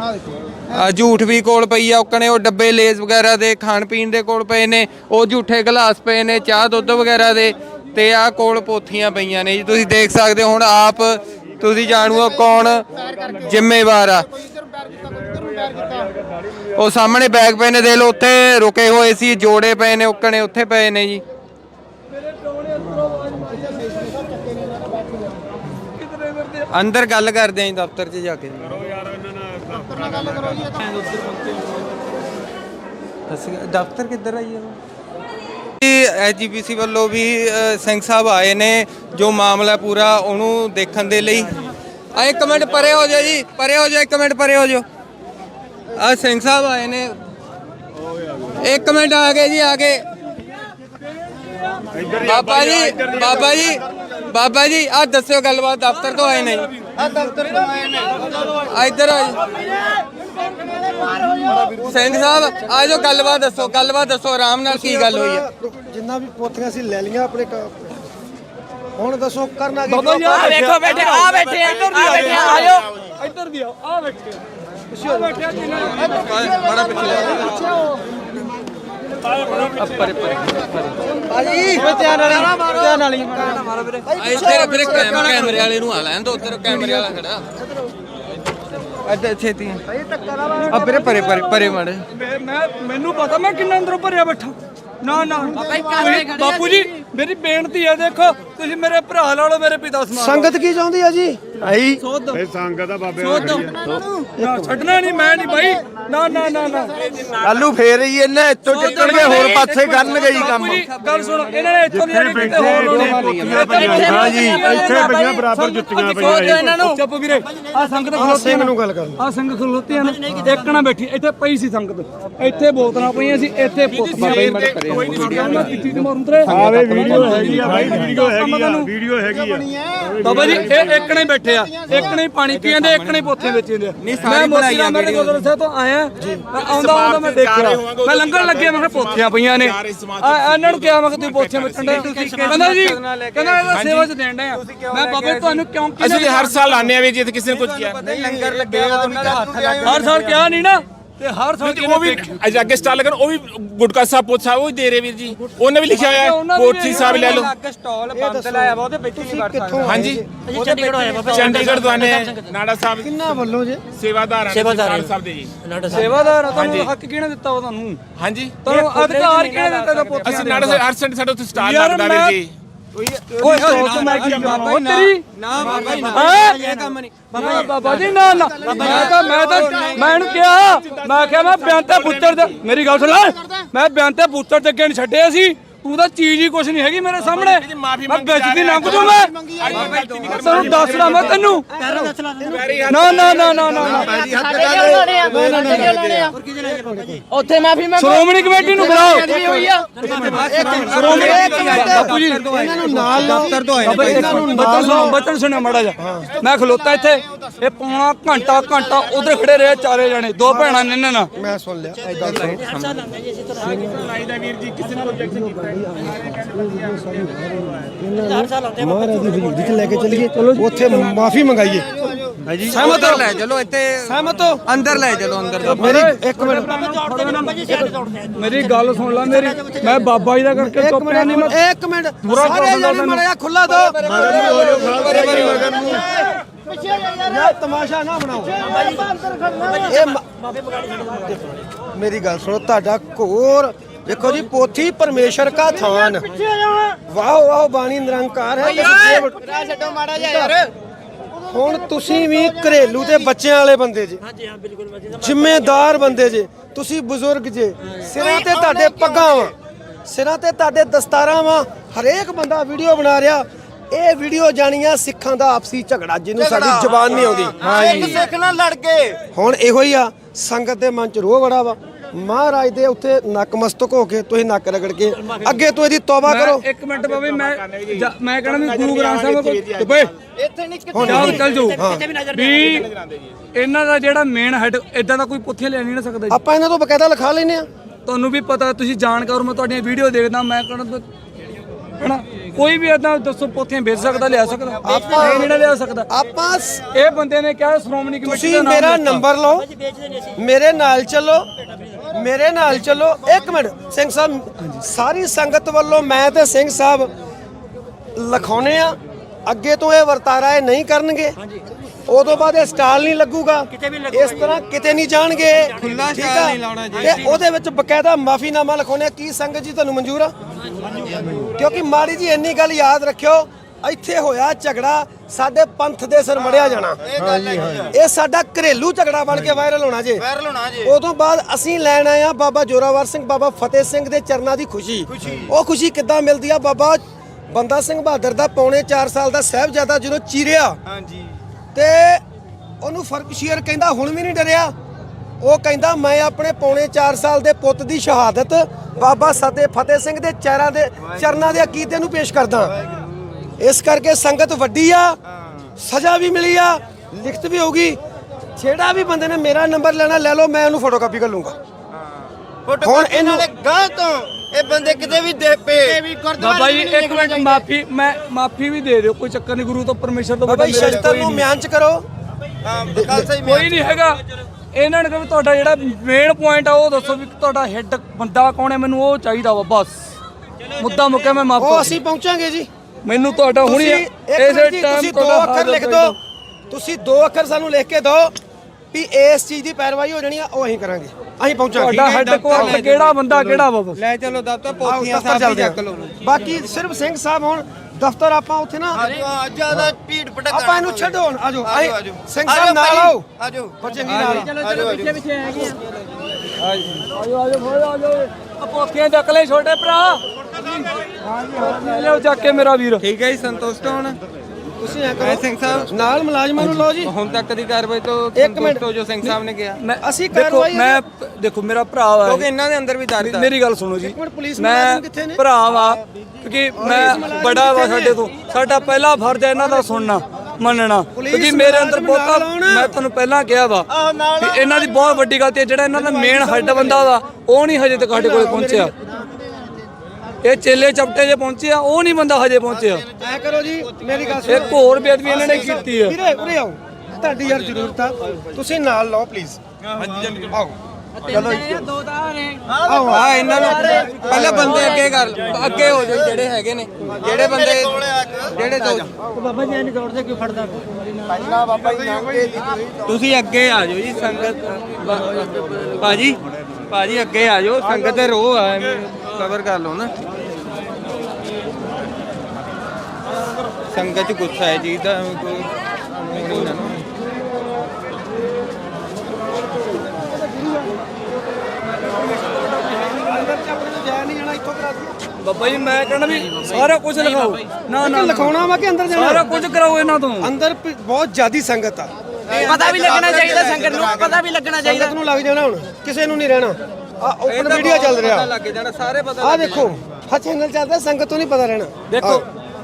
[SPEAKER 5] ਆ ਦੇਖੋ।
[SPEAKER 2] ਆ ਝੂਠ ਵੀ ਕੋਲ ਪਈ ਆ ਉਕਣੇ ਉਹ ਡੱਬੇ ਲੇਜ਼ ਵਗੈਰਾ ਦੇ ਖਾਣ ਪੀਣ ਦੇ ਕੋਲ ਪਏ ਨੇ ਉਹ ਝੂਠੇ ਗਲਾਸ ਪਏ ਨੇ ਚਾਹ ਦੁੱਧ ਵਗੈਰਾ ਦੇ ਤੇ ਆ ਕੋਲ ਪੋਥੀਆਂ ਪਈਆਂ ਨੇ ਜੀ। ਤੁਸੀਂ ਦੇਖ ਸਕਦੇ ਹੋ ਹੁਣ ਆਪ ਤੁਸੀਂ ਜਾਣੂਓ ਕੌਣ ਜ਼ਿੰਮੇਵਾਰ ਆ। ਉਹ ਸਾਹਮਣੇ ਬੈਗ ਪਏ ਨੇ, ਦੇਖ ਲਓ, ਉੱਥੇ ਰੁਕੇ ਹੋਏ ਸੀ, ਜੋੜੇ ਪਏ ਨੇ, ਉਕਣੇ ਉੱਥੇ ਪਏ ਨੇ ਜੀ। ਅੰਦਰ ਗੱਲ ਕਰਦੇ ਆਂ ਦਫ਼ਤਰ 'ਚ ਜਾ ਕੇ ਅਸੀਂ ਦਫ਼ਤਰ ਕਿੱਧਰ ਆ ਜੀ ਐਜੀਪੀਸੀ ਵੱਲੋਂ ਵੀ ਸਿੰਘ ਸਾਹਿਬ ਆਏ ਨੇ, ਜੋ ਮਾਮਲਾ ਪੂਰਾ ਉਹਨੂੰ ਦੇਖਣ ਦੇ ਲਈ। ਆ ਇੱਕ ਮਿੰਟ ਪਰੇ ਹੋ ਜਾਓ ਜੀ, ਪਰੇ ਹੋ ਜਾਓ, ਇੱਕ ਮਿੰਟ ਪਰੇ ਹੋ ਜਾਓ। ਆ ਸਿੰਘ ਸਾਹਿਬ ਆਏ ਨੇ। ਇੱਕ ਮਿੰਟ ਆ ਗਏ ਜੀ, ਆ ਗਏ। ਬਾਬਾ ਜੀ ਬਾਬਾ ਜੀ ਬਾਬਾ ਜੀ ਆ ਦੱਸਿਓ ਗੱਲਬਾਤ ਦਫ਼ਤਰ ਤੋਂ ਆਏ ਨੇ ਜੀ
[SPEAKER 6] ਆ ਦਫ਼ਤਰ ਤੋਂ ਆਏ ਨੇ।
[SPEAKER 2] ਆ ਇੱਧਰ ਆ ਜੀ। ਸਿੰਘ ਸਾਹਿਬ ਆ ਜੋ ਗੱਲਬਾਤ ਦੱਸੋ ਗੱਲਬਾਤ ਦੱਸੋ ਆਰਾਮ ਨਾਲ ਕੀ ਗੱਲ ਹੋਈ ਹੈ
[SPEAKER 5] ਜਿੰਨਾ ਵੀ ਪੋਥੀਆਂ ਸੀ ਲੈ ਲੀਆਂ ਆਪਣੇ ਕ- ਹੁਣ ਦੱਸੋ ਕਰਨਾ ਕੀ?
[SPEAKER 4] ਬਾਬਾ ਜੀ ਆ ਵੇਖੋ ਬੈਠੇ ਆ ਬੈਠੇ ਆ ਬੈਠੇ ਆ ਜਾਓ। ਇੱਧਰ ਦੀ ਆਓ ਆ ਬੈਠੇ ਆ। ਬੈਠੇ ਆ
[SPEAKER 2] ਬੜਾ ਪਿੱਛੇ ਪਰੇ ਪਰੇ ਇੱਧਰ ਵੀਰੇ ਕੈਮ- ਕੈਮਰੇ ਵਾਲੇ ਨੂੰ ਆ ਲੈਣ ਦੋ ਉੱਧਰ ਕੈਮਰੇ ਵਾਲਾ ਖੜਾ। ਇੱਧਰ ਛੇਤੀ ਆ ਵੀਰੇ ਪਰੇ ਪਰੇ ਪਰੇ ਮੜ।
[SPEAKER 4] ਮੈਂ ਮੈਂ- ਮੈਨੂੰ ਪਤਾ ਮੈਂ ਕਿੰਨਾ ਅੰਦਰੋਂ ਭਰਿਆ ਬੈਠਾ। ਨਾ ਨਾ। ਬਾਪੂ ਜੀ ਮੇਰੀ ਬੇਨਤੀ ਹੈ ਦੇਖੋ ਤੁਸੀਂ ਮੇਰੇ ਭਰਾ ਨਾਲੋਂ ਮੇਰੇ ਪਿਤਾ ਸਮਾਨ
[SPEAKER 5] ਸੰਗਤ ਕੀ ਚਾਹੁੰਦੀ ਆ ਜੀ? ਆਈ।
[SPEAKER 7] ਇਹ ਸੰਗਤ ਆ ਬਾਬੇ
[SPEAKER 4] ਨਾ ਛੱਡਣਾ ਨਹੀਂ ਮੈਂ ਨਹੀਂ ਬਾਈ। ਨਾ ਨਾ ਨਾ ਨਾ।
[SPEAKER 6] ਕੱਲੂ ਫੇਰ ਹੀ ਇਹਨੇ ਇੱਥੋਂ ਚੱਕਣਗੇ ਹੋਰ ਪਾਸੇ ਕਰਨਗੇ ਜੀ ਕੰਮ।
[SPEAKER 4] ਗੱਲ ਸੁਣੋ ਇਹਨਾਂ ਨੇ ਇੱਥੋਂ ਦੀ ਕਿਤੇ ਹੋਰ ਲਾਉਣੇ।
[SPEAKER 7] ਹਾਂ ਜੀ ਇੱਥੇ ਪਈਆਂ ਬਰਾਬਰ ਜੁੱਤੀਆਂ ਪਈਆਂ
[SPEAKER 4] ਚੁੱਪ ਵੀਰੇ। ਆ ਸੰਗਤ ਖਲੋਤੀ
[SPEAKER 5] ਸਿੰਘ ਨੂੰ ਗੱਲ ਕਰ
[SPEAKER 4] ਆ ਸੰਗਤ ਖਲੋਤੀ ਨੇ। ਇੱਕ ਨਾ ਬੈਠੀ ਇੱਥੇ ਪਈ ਸੀ ਸੰਗਤ। ਇੱਥੇ ਬੋਤਲਾਂ ਪਈਆਂ ਸੀ ਇੱਥੇ ਪੁੱਤ ਪਏ ਕੋਈ ਨਹੀਂ ਛੱਡਿਆ ਮੈਂ ਪਿੱਛੇ ਤੇ ਮਾਰਨ ਤੇ
[SPEAKER 7] ਆਵੇ ਵੀਡੀਓ ਹੈਗੀ ਆ ਬਾਈ ਵੀਡੀਓ ਹੈਗੀ ਆ ਵੀਡੀਓ ਹੈਗੀ ਆ।
[SPEAKER 4] ਬਾਬਾ ਜੀ ਇਹ ਇੱਕ ਨੇ ਬੈਠੇ ਆ ਇੱਕ ਨੇ ਪਾਣੀ ਪੀਂਦੇ ਇੱਕ ਨੇ ਪੋਥੇ ਵੇਚਦੇ ਆ। ਮੈਂ ਮੋਤੀ ਰਾਮ ਦੇ ਗੁਰਦੁਆਰਾ ਸਾਹਿਬ ਤੋਂ ਆਇਆ ਆਉਂਦਾ ਆਉਂਦਾ ਮੈਂ ਦੇਖਿਆ। ਮੈਂ ਲੰਘਣ ਲੱਗਿਆ ਮੈਂ ਕਿਹਾ ਪੋਥੀਆਂ ਪਈਆਂ ਨੇ। ਆ ਇਹਨਾਂ ਨੂੰ ਕਿਹਾ ਮੈਂ ਕਿ ਤੁਸੀਂ ਪੋਥੀਆਂ ਵੇਚਣ ਦੇ ਕਹਿੰਦਾ ਜੀ ਕਹਿੰਦਾ ਇਹਦਾ ਸੇਵਾ ਚ ਦੇਣ ਦੇ ਆ। ਮੈਂ ਬਾਬਾ ਤੁਹਾਨੂੰ ਕਿਉਂ
[SPEAKER 8] ਅਸੀਂ ਹਰ ਸਾਲ ਆਨੇ ਆ ਵੀ ਜੇ ਕਿਸੇ ਨੇ ਕੁਝ ਕੀਤਾ
[SPEAKER 2] ਲੰਗਰ ਦਾ ਹੱਥ ਲੱਗ
[SPEAKER 4] ਹਰ ਸਾਲ ਕਿਹਾ ਨਹੀਂ ਨਾ। ਤੇ ਹਰ ਸਾਲ
[SPEAKER 8] ਉਹ ਵੀ ਅੱਜ ਅੱਗੇ ਸਟਾਲ ਲੱਗਣ ਉਹ ਵੀ ਗੁਟਕਾ ਸਾਹਿਬ ਪੁੱਤ ਸਾਹਿਬ ਉਹ ਦੇ ਰਹੇ ਵੀਰ ਜੀ। ਉਹਨੇ ਵੀ ਲਿਖਿਆ ਹੋਇਆ ਹੈ ਕੋਠੀ ਸਾਹਿਬ ਲੈ ਲਓ।
[SPEAKER 2] ਸਟਾਲ ਬੰਦ ਲਾਇਆ ਵਾ ਉਹਦੇ ਵਿੱਚ ਨਹੀਂ ਵੜ ਸਕਦਾ।
[SPEAKER 8] ਹਾਂਜੀ।
[SPEAKER 1] ਚੰਡੀਗੜ੍ਹ ਹੋਇਆ ਬਾਬਾ
[SPEAKER 8] ਚੰਡੀਗੜ੍ਹ ਤੋਂ ਆਨੇ ਨਾੜਾ ਸਾਹਿਬ।
[SPEAKER 6] ਕਿੰਨਾ ਵੱਲੋਂ ਜੇ?
[SPEAKER 8] ਸੇਵਾਦਾਰ ਸੇਵਾਦਾਰ ਸਾਹਿਬ ਦੇ ਜੀ।
[SPEAKER 4] ਸੇਵਾਦਾਰ ਆ, ਤੁਹਾਨੂੰ ਹੱਕ ਕਿਹਨੇ ਦਿੱਤਾ ਉਹ ਤੁਹਾਨੂੰ?
[SPEAKER 8] ਹਾਂਜੀ।
[SPEAKER 4] ਤੁਹਾਨੂੰ ਅਧਿਕਾਰ ਕਿਹਨੇ ਦਿੱਤਾ ਦਾ ਪੁੱਤ?
[SPEAKER 8] ਅਸੀਂ ਨਾੜਾ ਸਾਹਿਬ ਹਰ ਸੰਡੇ ਸਾਡੇ ਉੱਥੇ ਸਟਾਲ ਲੱਗਦਾ ਵੀਰ ਜੀ।
[SPEAKER 4] ਓਏ ਤੋਂ ਮੈਂ ਕੀ ਕਰਾਂ ਉਹ ਤੇਰੀ
[SPEAKER 2] ਨਾ ਬਾਬਾ ਜੀ ਨਾ
[SPEAKER 4] ਹੈਂ?
[SPEAKER 2] ਇਹ ਕੰਮ ਨਹੀਂ।
[SPEAKER 4] ਬਾਬਾ ਬਾਬਾ ਜੀ ਨਾ ਨਾ ਮੈਂ ਤਾਂ ਮੈਂ ਤਾਂ ਮੈਂ ਇਹਨੂੰ ਕਿਹਾ ਮੈਂ ਕਿਹਾ ਮੈਂ ਬਿਆਨ ਤੇ ਪੁੱਤਰ ਮੇਰੀ ਗੱਲ ਸੁਣ ਲੈ। ਮੈਂ ਬਿਆਨ ਤੇ ਪੁੱਤਰ ਤੇ ਅੱਗੇ ਨਹੀਂ ਛੱਡਿਆ ਸੀ। ਤੂੰ ਤਾਂ ਚੀਜ਼ ਹੀ ਕੁਛ ਨਹੀਂ ਹੈਗੀ ਮੇਰੇ ਸਾਹਮਣੇ
[SPEAKER 8] ਮਾਫ਼ੀ
[SPEAKER 4] ਮੈਂ
[SPEAKER 8] ਮੰਗੀ ਜਾ
[SPEAKER 4] ਦੀ
[SPEAKER 8] ਰਿਹਾ
[SPEAKER 4] ਲੰਘ ਜੂ ਮੈਂ ਤੈਨੂੰ ਦੱਸਣਾ ਮੈਂ ਤੈਨੂੰ ਨਾ ਨਾ ਨਾ ਨਾ ਨਾ
[SPEAKER 6] ਉੱਥੇ ਮਾਫੀ ਮੈਂ
[SPEAKER 4] ਸ਼੍ਰੋਮਣੀ ਕਮੇਟੀ ਨੂੰ ਬੁਲਾਓ ਸ਼੍ਰੋਮਣੀ ਬਾਪੂ ਜੀ
[SPEAKER 6] ਇਹਨਾਂ ਨੂੰ ਨਾਲ ਦਫ਼ਤਰ ਤੋਂ
[SPEAKER 4] ਜੀ, ਸੁਣੋ ਸੁਣੋ ਮਾੜਾ ਜਾ ਮੈਂ ਖਲੋਤਾ ਇੱਥੇ ਇਹ ਪੌਣਾ ਘੰਟਾ ਘੰਟਾ ਉਧਰ ਖੜੇ ਰਹੇ ਚਾਰੇ ਜਣੇ ਦੋ ਭੈਣਾਂ ਨੇ ਇਹਨਾਂ ਨਾਲ
[SPEAKER 6] ਮੈਂ ਸੁਣ ਲਿਆ ਇਹ ਗੱਲ ਮਹਾਰਾਜ ਦੀ ਹਜ਼ੂਰੀ ਚ ਲੈ ਕੇ ਚੱਲੀਏ ਉੱਥੇ ਮਾਫੀ ਮੰਗਾਈਏ
[SPEAKER 2] ਸਹਿਮਤ ਹੋ ਲੈ ਚਲੋ ਇੱਥੇ ਸਹਿਮਤ ਹੋ ਅੰਦਰ ਲੈ ਚਲੋ ਅੰਦਰ ਦਾ
[SPEAKER 6] ਮੇਰੀ ਇੱਕ ਮਿੰਟ
[SPEAKER 4] ਮੇਰੀ ਗੱਲ ਸੁਣ ਲੈ ਮੇਰੀ ਮੈਂ ਬਾਬਾ ਜੀ ਦਾ ਕਰਕੇ
[SPEAKER 6] ਇੱਕ
[SPEAKER 4] ਚੁੱਪਿਆ ਨਹੀਂ ਮੈਂ
[SPEAKER 6] ਮਿੰਟ ਇੱਕ ਮਿੰਟ
[SPEAKER 4] ਪੂਰਾ
[SPEAKER 6] ਸਾਰੇ
[SPEAKER 4] ਪ੍ਰਬੰਧ
[SPEAKER 6] ਜਣੇ
[SPEAKER 4] ਤੈਨੂੰ।
[SPEAKER 6] ਮੜਿਆ ਖੁੱਲਾ ਦੋ ਯਾਰ ਤਮਾਸ਼ਾ ਨਾ ਬਣਾਓ ਇਹ ਮ- ਮੇਰੀ ਗੱਲ ਸੁਣੋ ਤੁਹਾਡਾ ਘੋਰ ਦੇਖੋ ਜੀ ਪੋਥੀ ਪਰਮੇਸ਼ਰ ਕਾ ਥਾਨ। ਵਾਹ ਵਾਹ ਬਾਣੀ ਨਿਰੰਕਾਰ ਹੈ। ਛੱਡੋ ਮਾੜਾ ਜਿਹਾ ਯਾਰ। ਹੁਣ ਤੁਸੀਂ ਵੀ ਘਰੇਲੂ ਤੇ ਬੱਚਿਆਂ ਵਾਲੇ ਬੰਦੇ ਜੇ। ਹਾਂਜੀ ਹਾਂ ਬਿਲਕੁਲ ਜ਼ਿੰਮੇਦਾਰ ਬੰਦੇ ਜੇ। ਤੁਸੀਂ ਬਜ਼ੁਰਗ ਜੇ। ਸਿਰਾਂ ਤੇ ਤੁਹਾਡੇ ਪੱਗਾਂ ਵਾ। ਸਿਰਾਂ ਤੇ ਤੁਹਾਡੇ ਦਸਤਾਰਾਂ ਵਾ। ਹਰੇਕ ਬੰਦਾ ਵੀਡੀਓ ਬਣਾ ਰਿਹਾ। ਇਹ ਵੀਡੀਓ ਜਾਣੀਆਂ ਸਿੱਖਾਂ ਦਾ ਆਪਸੀ ਝਗੜਾ ਜਿਹਨੂੰ ਸਾਡੀ ਜ਼ਬਾਨ ਨਹੀਂ ਆਉਂਦੀ। ਸਿੱਖ ਨਾਲ ਲੜ ਕੇ। ਹੁਣ ਇਹੋ ਹੀ ਆ। ਸੰਗਤ ਦੇ ਮਨ ਚ ਰੋਹ ਬੜਾ ਵਾ। ਮਹਾਰਾਜ ਦੇ ਉੱਤੇ ਨਕਮਸਤਕ ਹੋ ਕੇ ਤੁਸੀਂ ਨੱਕ ਰਗੜ ਕੇ ਅੱਗੇ ਤੋਂ ਇਹਦੀ ਤੌਬਾ
[SPEAKER 4] ਮੈਂ
[SPEAKER 6] ਕਰੋ।
[SPEAKER 4] ਇੱਕ ਮਿੰਟ ਬਾਬੇ ਮੈਂ ਜਾ- ਮੈਂ ਕਹਿਣਾ ਵੀ ਗੁਰੂ ਗ੍ਰੰਥ ਸਾਹਿਬ ਕੋਲ ਚੁੱਪੇ
[SPEAKER 6] ਇੱਥੇ ਨਹੀਂ
[SPEAKER 4] ਚੱਲ ਚੱਲ ਜਾਓ। ਵੀ ਇਹਨਾਂ ਦਾ ਜਿਹੜਾ ਮੇਨ ਹੈਡ ਇਦਾਂ ਦਾ ਕੋਈ ਪੁੱਥੀਆਂ ਲੈ ਨਹੀਂ ਨਾ ਸਕਦਾ ਜੀ।
[SPEAKER 6] ਆਪਾਂ ਇਹਨਾਂ ਤੋਂ ਬਕਾਇਦਾ ਲਿਖਾ ਲੈਨੇ ਆ
[SPEAKER 4] ਤੁਹਾਨੂੰ ਵੀ ਪਤਾ ਤੁਸੀਂ ਜਾਣਕਾਰ ਹੋ, ਮੈਂ ਤੁਹਾਡੀਆਂ ਵੀਡੀਓ ਦੇਖਦਾ ਮੈਂ ਕਹਿਣਾ ਹਨਾ? ਕੋਈ ਵੀ ਇਦਾਂ ਦੱਸੋ ਪੁੱਥੀਆਂ ਵੇਚ ਸਕਦਾ ਲਿਆ ਸਕਦਾ? ਆਪਾਂ ਨਹੀਂ ਨਾ ਲਿਆ ਸਕਦਾ।
[SPEAKER 6] ਆਪਾਂ ਸ-
[SPEAKER 4] ਇਹ ਬੰਦੇ ਨੇ ਕਿਹਾ ਸ਼੍ਰੋਮਣੀ ਕਮੇਟੀ
[SPEAKER 6] ਤੁਸੀਂ
[SPEAKER 4] ਦਾ ਨਾਮ
[SPEAKER 6] ਮੇਰਾ। ਨੰਬਰ ਲਓ। ਮੇਰੇ ਨਾਲ ਚੱਲੋ। ਮੇਰੇ ਨਾਲ ਚੱਲੋ ਇੱਕ ਮਿੰਟ। ਸਿੰਘ ਸਾਹਿਬ ਸਾਰੀ ਸੰਗਤ ਵੱਲੋਂ ਮੈਂ ਤੇ ਸਿੰਘ ਸਾਹਿਬ ਲਿਖਾਉਨੇ ਆ। ਅੱਗੇ ਤੋਂ ਇਹ ਵਰਤਾਰਾ ਇਹ ਨਹੀਂ ਕਰਨਗੇ। ਉਦੋਂ ਬਾਅਦ ਇਹ ਸਟਾਲ ਨਹੀਂ ਲੱਗੂਗਾ। ਇਸ ਤਰ੍ਹਾਂ ਕਿਤੇ ਨਹੀਂ ਜਾਣਗੇ।
[SPEAKER 2] ਖੁੱਲਾ ਸਟਾਲ? ਨਹੀਂ ਲਾਉਣਾ ਜੀ।
[SPEAKER 6] ਤੇ ਉਹਦੇ ਵਿੱਚ ਬਕਾਇਦਾ ਮਾਫੀਨਾਮਾ ਲਿਖਾਉਨੇ ਆ। ਕੀ ਸੰਗਤ ਜੀ ਤੁਹਾਨੂੰ ਮਨਜ਼ੂਰ ਆ? ਕਿਉਂਕਿ ਮਾੜੀ ਜੀ ਇੰਨੀ ਗੱਲ ਯਾਦ ਰੱਖਿਓ ਇੱਥੇ ਹੋਇਆ ਝਗੜਾ ਸਾਡੇ ਪੰਥ ਦੇ ਸਿਰ ਮੜਿਆ ਜਾਣਾ। ਇਹ ਸਾਡਾ ਘਰੇਲੂ ਝਗੜਾ ਬਣ ਕੇ ਵਾਇਰਲ ਹੋਣਾ ਜੇ। ਵਾਇਰਲ ਹੋਣਾ ਜੇ। ਉਦੋਂ ਬਾਅਦ ਅਸੀਂ ਲੈਣ ਆਏ ਆ ਬਾਬਾ ਜੋਰਾਵਰ ਸਿੰਘ ਬਾਬਾ ਫਤਿਹ ਸਿੰਘ ਦੇ ਚਰਨਾਂ ਦੀ ਖੁਸ਼ੀ। ਉਹ ਖੁਸ਼ੀ ਕਿੱਦਾਂ ਮਿਲਦੀ ਆ? ਬਾਬਾ ਬੰਦਾ ਸਿੰਘ ਬਹਾਦਰ ਦਾ ਪੌਣੇ 4 ਸਾਲ ਦਾ ਸਾਹਿਬਜ਼ਾਦਾ ਜਦੋਂ ਚੀਰਿਆ ਹਾਂਜੀ। ਤੇ ਉਹਨੂੰ ਫਰਕਸ਼ੀਅਰ ਕਹਿੰਦਾ ਹੁਣ ਵੀ ਨਹੀਂ ਡਰਿਆ? ਉਹ ਕਹਿੰਦਾ ਮੈਂ ਆਪਣੇ ਪੌਣੇ 4 ਸਾਲ ਦੇ ਪੁੱਤ ਦੀ ਸ਼ਹਾਦਤ ਬਾਬਾ ਸਤੇ ਫਤਿਹ ਸਿੰਘ ਦੇ ਚਿਹਰਾਂ ਦੇ ਚਰਨਾਂ ਦੇ ਅਕੀਦੇ ਨੂੰ ਪੇਸ਼ ਕਰਦਾ ਇਸ ਕਰਕੇ ਸੰਗਤ ਵੱਡੀ ਆ ਸਜ਼ਾ ਵੀ ਮਿਲੀ ਆ ਲਿਖਤ ਵੀ ਹੋਗੀ ਜਿਹੜਾ ਵੀ ਬੰਦੇ ਨੇ ਮੇਰਾ ਨੰਬਰ ਲੈਣਾ ਲੈ ਲਓ ਮੈਂ ਉਹਨੂੰ ਫੋਟੋਕਾਪੀ ਕਰ ਲੂੰਗਾ ਹੁਣ ਇਹਨੂੰ
[SPEAKER 9] ਗਾਂ ਤੋਂ ਇਹ ਬੰਦੇ ਕਿਤੇ ਵੀ ਦੇ ਪੇ
[SPEAKER 4] ਬਾਬਾ ਜੀ ਇੱਕ ਮਿੰਟ ਮਾਫੀ ਮੈਂ ਮਾਫੀ ਵੀ ਦੇ ਦਿਓ ਕੋਈ ਚੱਕਰ ਨਹੀਂ ਗੁਰੂ ਤੋਂ ਪਰਮੇਸ਼ਰ ਤੋਂ
[SPEAKER 6] ਬਾਬਾ ਜੀ ਸ਼ਸਤਰ ਨੂੰ। ਮਿਆਨ ਚ ਕਰੋ।
[SPEAKER 4] ਕੋਈ ਨਹੀਂ ਹੈਗਾ। ਇਹਨਾਂ ਨੇ ਕਿਹਾ ਵੀ ਤੁਹਾਡਾ ਜਿਹੜਾ ਮੇਨ ਪੁਆਇੰਟ ਆ ਉਹ ਦੱਸੋ ਵੀ ਤੁਹਾਡਾ ਹੈੱਡ ਬੰਦਾ ਕੌਣ ਹੈ? ਮੈਨੂੰ ਉਹ ਚਾਹੀਦਾ ਵਾ ਬਸ। ਮੁੱਦਾ ਮੁੱਕਿਆ ਮੈਂ ਮਾਫ
[SPEAKER 6] ਉਹ ਅਸੀਂ ਪਹੁੰਚਾਂਗੇ ਜੀ।
[SPEAKER 4] ਮੈਨੂੰ ਤੁਹਾਡਾ ਹੁਣੀ
[SPEAKER 6] ਤੁਸੀਂ ਇੱਕ ਮਿੰਟ ਜੀ, ਤੁਸੀਂ ਦੋ ਅੱਖਰ ਲਿਖ ਦਿਓ। ਤੁਸੀਂ ਦੋ ਅੱਖਰ ਸਾਨੂੰ ਲਿਖ ਕੇ ਦਿਓ ਵੀ ਇਸ ਚੀਜ਼ ਦੀ ਪੈਰਵਾਈ ਹੋ ਜਾਣੀ ਆ ਉਹ ਅਸੀਂ ਕਰਾਂਗੇ। ਅਸੀਂ ਪਹੁੰਚਾਂਗੇ।
[SPEAKER 4] ਤੁਹਾਡਾ ਹੈੱਡ ਕੋਲ ਕਿਹੜਾ ਬੰਦਾ ਕਿਹੜਾ ਵਾ ਬਸ?
[SPEAKER 2] ਲੈ ਚਲੋ ਦਫ਼ਤਰ
[SPEAKER 6] ਆਓ,
[SPEAKER 2] ਪੋਥੀਆਂ
[SPEAKER 6] ਦਫ਼ਤਰ
[SPEAKER 2] ਸਾਹਿਬ
[SPEAKER 6] ਆ।
[SPEAKER 2] ਲਓ
[SPEAKER 6] ਬਾਕੀ ਸਿਰਫ ਸਿੰਘ ਸਾਹਿਬ ਹੁਣ ਦਫ਼ਤਰ ਆਪਾਂ ਉੱਥੇ ਨਾ
[SPEAKER 9] ਜ਼ਿਆਦਾ ਭੀੜ ਭਟਕ
[SPEAKER 6] ਆਪਾਂ ਇਹਨੂੰ ਛੱਡੋ ਹੁਣ ਆਜੋ।
[SPEAKER 9] ਆਜੋ, ਆਜੋ।
[SPEAKER 6] ਸਿੰਘ ਸਾਹਿਬ ਨਾਲ ਆਓ।
[SPEAKER 9] ਆਜੋ।
[SPEAKER 6] ਬੱਚੇ ਵੀ ਨਾਲ
[SPEAKER 9] ਆਜੋ ਆਜੋ
[SPEAKER 4] ਆਜੋ ਆਜੋ ਫੋੜ ਆਜੋ। ਆ ਪੋਥੀਆਂ ਚੱਕ ਲੈ ਛੋਟੇ ਭਰਾ। ਹਾਂਜੀ ਲਿਓ ਚੱਕ ਕੇ ਮੇਰਾ ਵੀਰ।
[SPEAKER 2] ਠੀਕ ਹੈ ਜੀ ਸੰਤੁਸ਼ਟ ਹੋਣ।
[SPEAKER 6] ਤੁਸੀਂ ਐਂ
[SPEAKER 2] ਮੈਂ
[SPEAKER 6] ਕਰੋ
[SPEAKER 2] ਸਿੰਘ ਸਾਹਿਬ
[SPEAKER 6] ਨਾਲ ਮੁਲਾਜ਼ਮਾਂ ਨੂੰ ਲਓ ਜੀ।
[SPEAKER 2] ਹੁਣ ਤੱਕ ਦੀ ਕਾਰਵਾਈ ਤੋਂ
[SPEAKER 6] ਇੱਕ ਮਿੰਟ।
[SPEAKER 2] ਸੰਤੁਸ਼ਟ ਹੋ ਜੋ ਸਿੰਘ ਸਾਹਿਬ ਨੇ ਕਿਹਾ।
[SPEAKER 4] ਮੈਂ
[SPEAKER 6] ਅਸੀਂ
[SPEAKER 4] ਦੇਖੋ
[SPEAKER 6] ਕਾਰਵਾਈ
[SPEAKER 4] ਮੈਂ ਦੇਖੋ ਮੇਰਾ ਭਰਾ ਵਾ
[SPEAKER 2] ਕਿਉਂਕਿ ਇਹਨਾਂ ਦੇ ਅੰਦਰ ਵੀ ਦਰਦ ਆ।
[SPEAKER 4] ਮੇਰੀ ਗੱਲ ਸੁਣੋ ਜੀ।
[SPEAKER 6] ਮਿੰਟ, ਪੁਲਿਸ
[SPEAKER 4] ਮੈਂ
[SPEAKER 6] ਮੁਲਾਜ਼ਮ ਕਿੱਥੇ ਨੇ?
[SPEAKER 4] ਭਰਾ ਵਾ ਕਿਉਂਕਿ ਮੈਂ ਬੜਾ ਵਾ ਸਾਡੇ ਤੋਂ। ਸਾਡਾ ਪਹਿਲਾ ਫਰਜ਼ ਹੈ ਇਹਨਾਂ ਦਾ ਸੁਣਨਾ। ਮੰਨਣਾ। ਕਿਉਂਕਿ ਮੇਰੇ ਅੰਦਰ ਬਹੁਤਾ। ਮੈਂ ਤੁਹਾਨੂੰ ਪਹਿਲਾਂ ਕਿਹਾ ਵਾ ਕਿ ਇਹਨਾਂ ਦੀ ਬਹੁਤ ਵੱਡੀ ਗਲਤੀ ਹੈ ਜਿਹੜਾ ਇਹਨਾਂ ਦਾ ਮੇਨ ਹੈੱਡ ਬੰਦਾ ਵਾ ਉਹ ਨਹੀਂ ਹਜੇ ਤੱਕ ਸਾਡੇ ਕੋਲ ਪਹੁੰਚਿਆ। ਇਹ ਚੇਲੇ ਚਪਟੇ ਜੇ ਪਹੁੰਚੇ ਆ ਉਹ ਨਹੀਂ ਬੰਦਾ ਹਜੇ ਪਹੁੰਚਿਆ।
[SPEAKER 6] ਐ ਕਰੋ ਜੀ ਮੇਰੀ ਗੱਲ ਸੁਣੋ।
[SPEAKER 4] ਇੱਕ ਹੋਰ ਬੇਅਦਬੀ ਇਹਨਾਂ ਨੇ ਕੀਤੀ ਹੈ।
[SPEAKER 6] ਵੀਰੇ ਉਰੇ ਆਓ। ਤੁਹਾਡੀ ਯਾਰ ਜ਼ਰੂਰਤ ਆ। ਤੁਸੀਂ ਨਾਲ ਲਓ ਪਲੀਜ਼ ਹਾਂਜੀ। ਆਓ।
[SPEAKER 2] ਆ ਇਹਨਾਂ ਨੂੰ ਪਹਿਲਾਂ ਬੰਦੇ ਅੱਗੇ ਕਰ ਅੱਗੇ ਹੋ ਜਾਓ ਜਿਹੜੇ ਹੈਗੇ ਨੇ। ਜਿਹੜੇ ਬੰਦੇ ਜਿਹੜੇ ਦੋ ਬਾਬਾ ਜੀ ਨਹੀਂ ਦੌੜਦੇ ਕਿਉਂ ਫੜਦਾ? ਪਹਿਲਾਂ ਬਾਬਾ ਜੀ ਤੁਸੀਂ ਅੱਗੇ ਆ ਜਾਓ ਜੀ ਸੰਗਤ ਭਾਜੀ ਭਾਜੀ ਅੱਗੇ ਆ ਜਾਓ ਸੰਗਤ ਦੇ ਰੋ ਆ ਕਵਰ ਕਰ ਲਓ ਨਾ। ਸੰਗਤ ਚ ਗੁੱਸਾ ਹੈ ਜੀ ਦਾ ਕੋਈ ਕੋਈ ਨਾ ਨਾ।
[SPEAKER 4] ਬਾਬਾ ਜੀ ਮੈਂ ਕਹਿੰਦਾ ਵੀ ਸਾਰਾ ਕੁਝ ਲਿਖਾਓ। ਨਾ ਨਾ
[SPEAKER 6] ਲਿਖਾਉਣਾ ਵਾ ਕਿ ਅੰਦਰ ਜਾਣਾ?
[SPEAKER 4] ਸਾਰਾ ਕੁਝ ਕਰਾਓ ਇਹਨਾਂ ਤੋਂ।
[SPEAKER 6] ਅੰਦਰ ਪ- ਬਹੁਤ ਜ਼ਿਆਦੀ ਸੰਗਤ ਆ।
[SPEAKER 1] ਪਤਾ ਵੀ ਲੱਗਣਾ ਚਾਹੀਦਾ ਸੰਗਤ ਨੂੰ ਪਤਾ ਵੀ ਲੱਗਣਾ ਚਾਹੀਦਾ।
[SPEAKER 6] ਸੰਗਤ ਨੂੰ ਲੱਗ ਜਾਣਾ ਹੁਣ ਕਿਸੇ ਨੂੰ ਨਹੀਂ ਰਹਿਣਾ। ਆ ਓਪਨ ਵੀਡੀਓ ਚੱਲ
[SPEAKER 2] ਪਤਾ
[SPEAKER 6] ਰਿਹਾ
[SPEAKER 2] ਲੱਗ ਜਾਣਾ ਸਾਰੇ ਪਤਾ
[SPEAKER 6] ਆ ਦੇਖੋ ਹਾ ਚੈਨਲ ਚੱਲਦਾ ਸੰਗਤ ਨੂੰ ਨਹੀਂ ਪਤਾ ਰਹਿਣਾ।
[SPEAKER 4] ਦੇਖੋ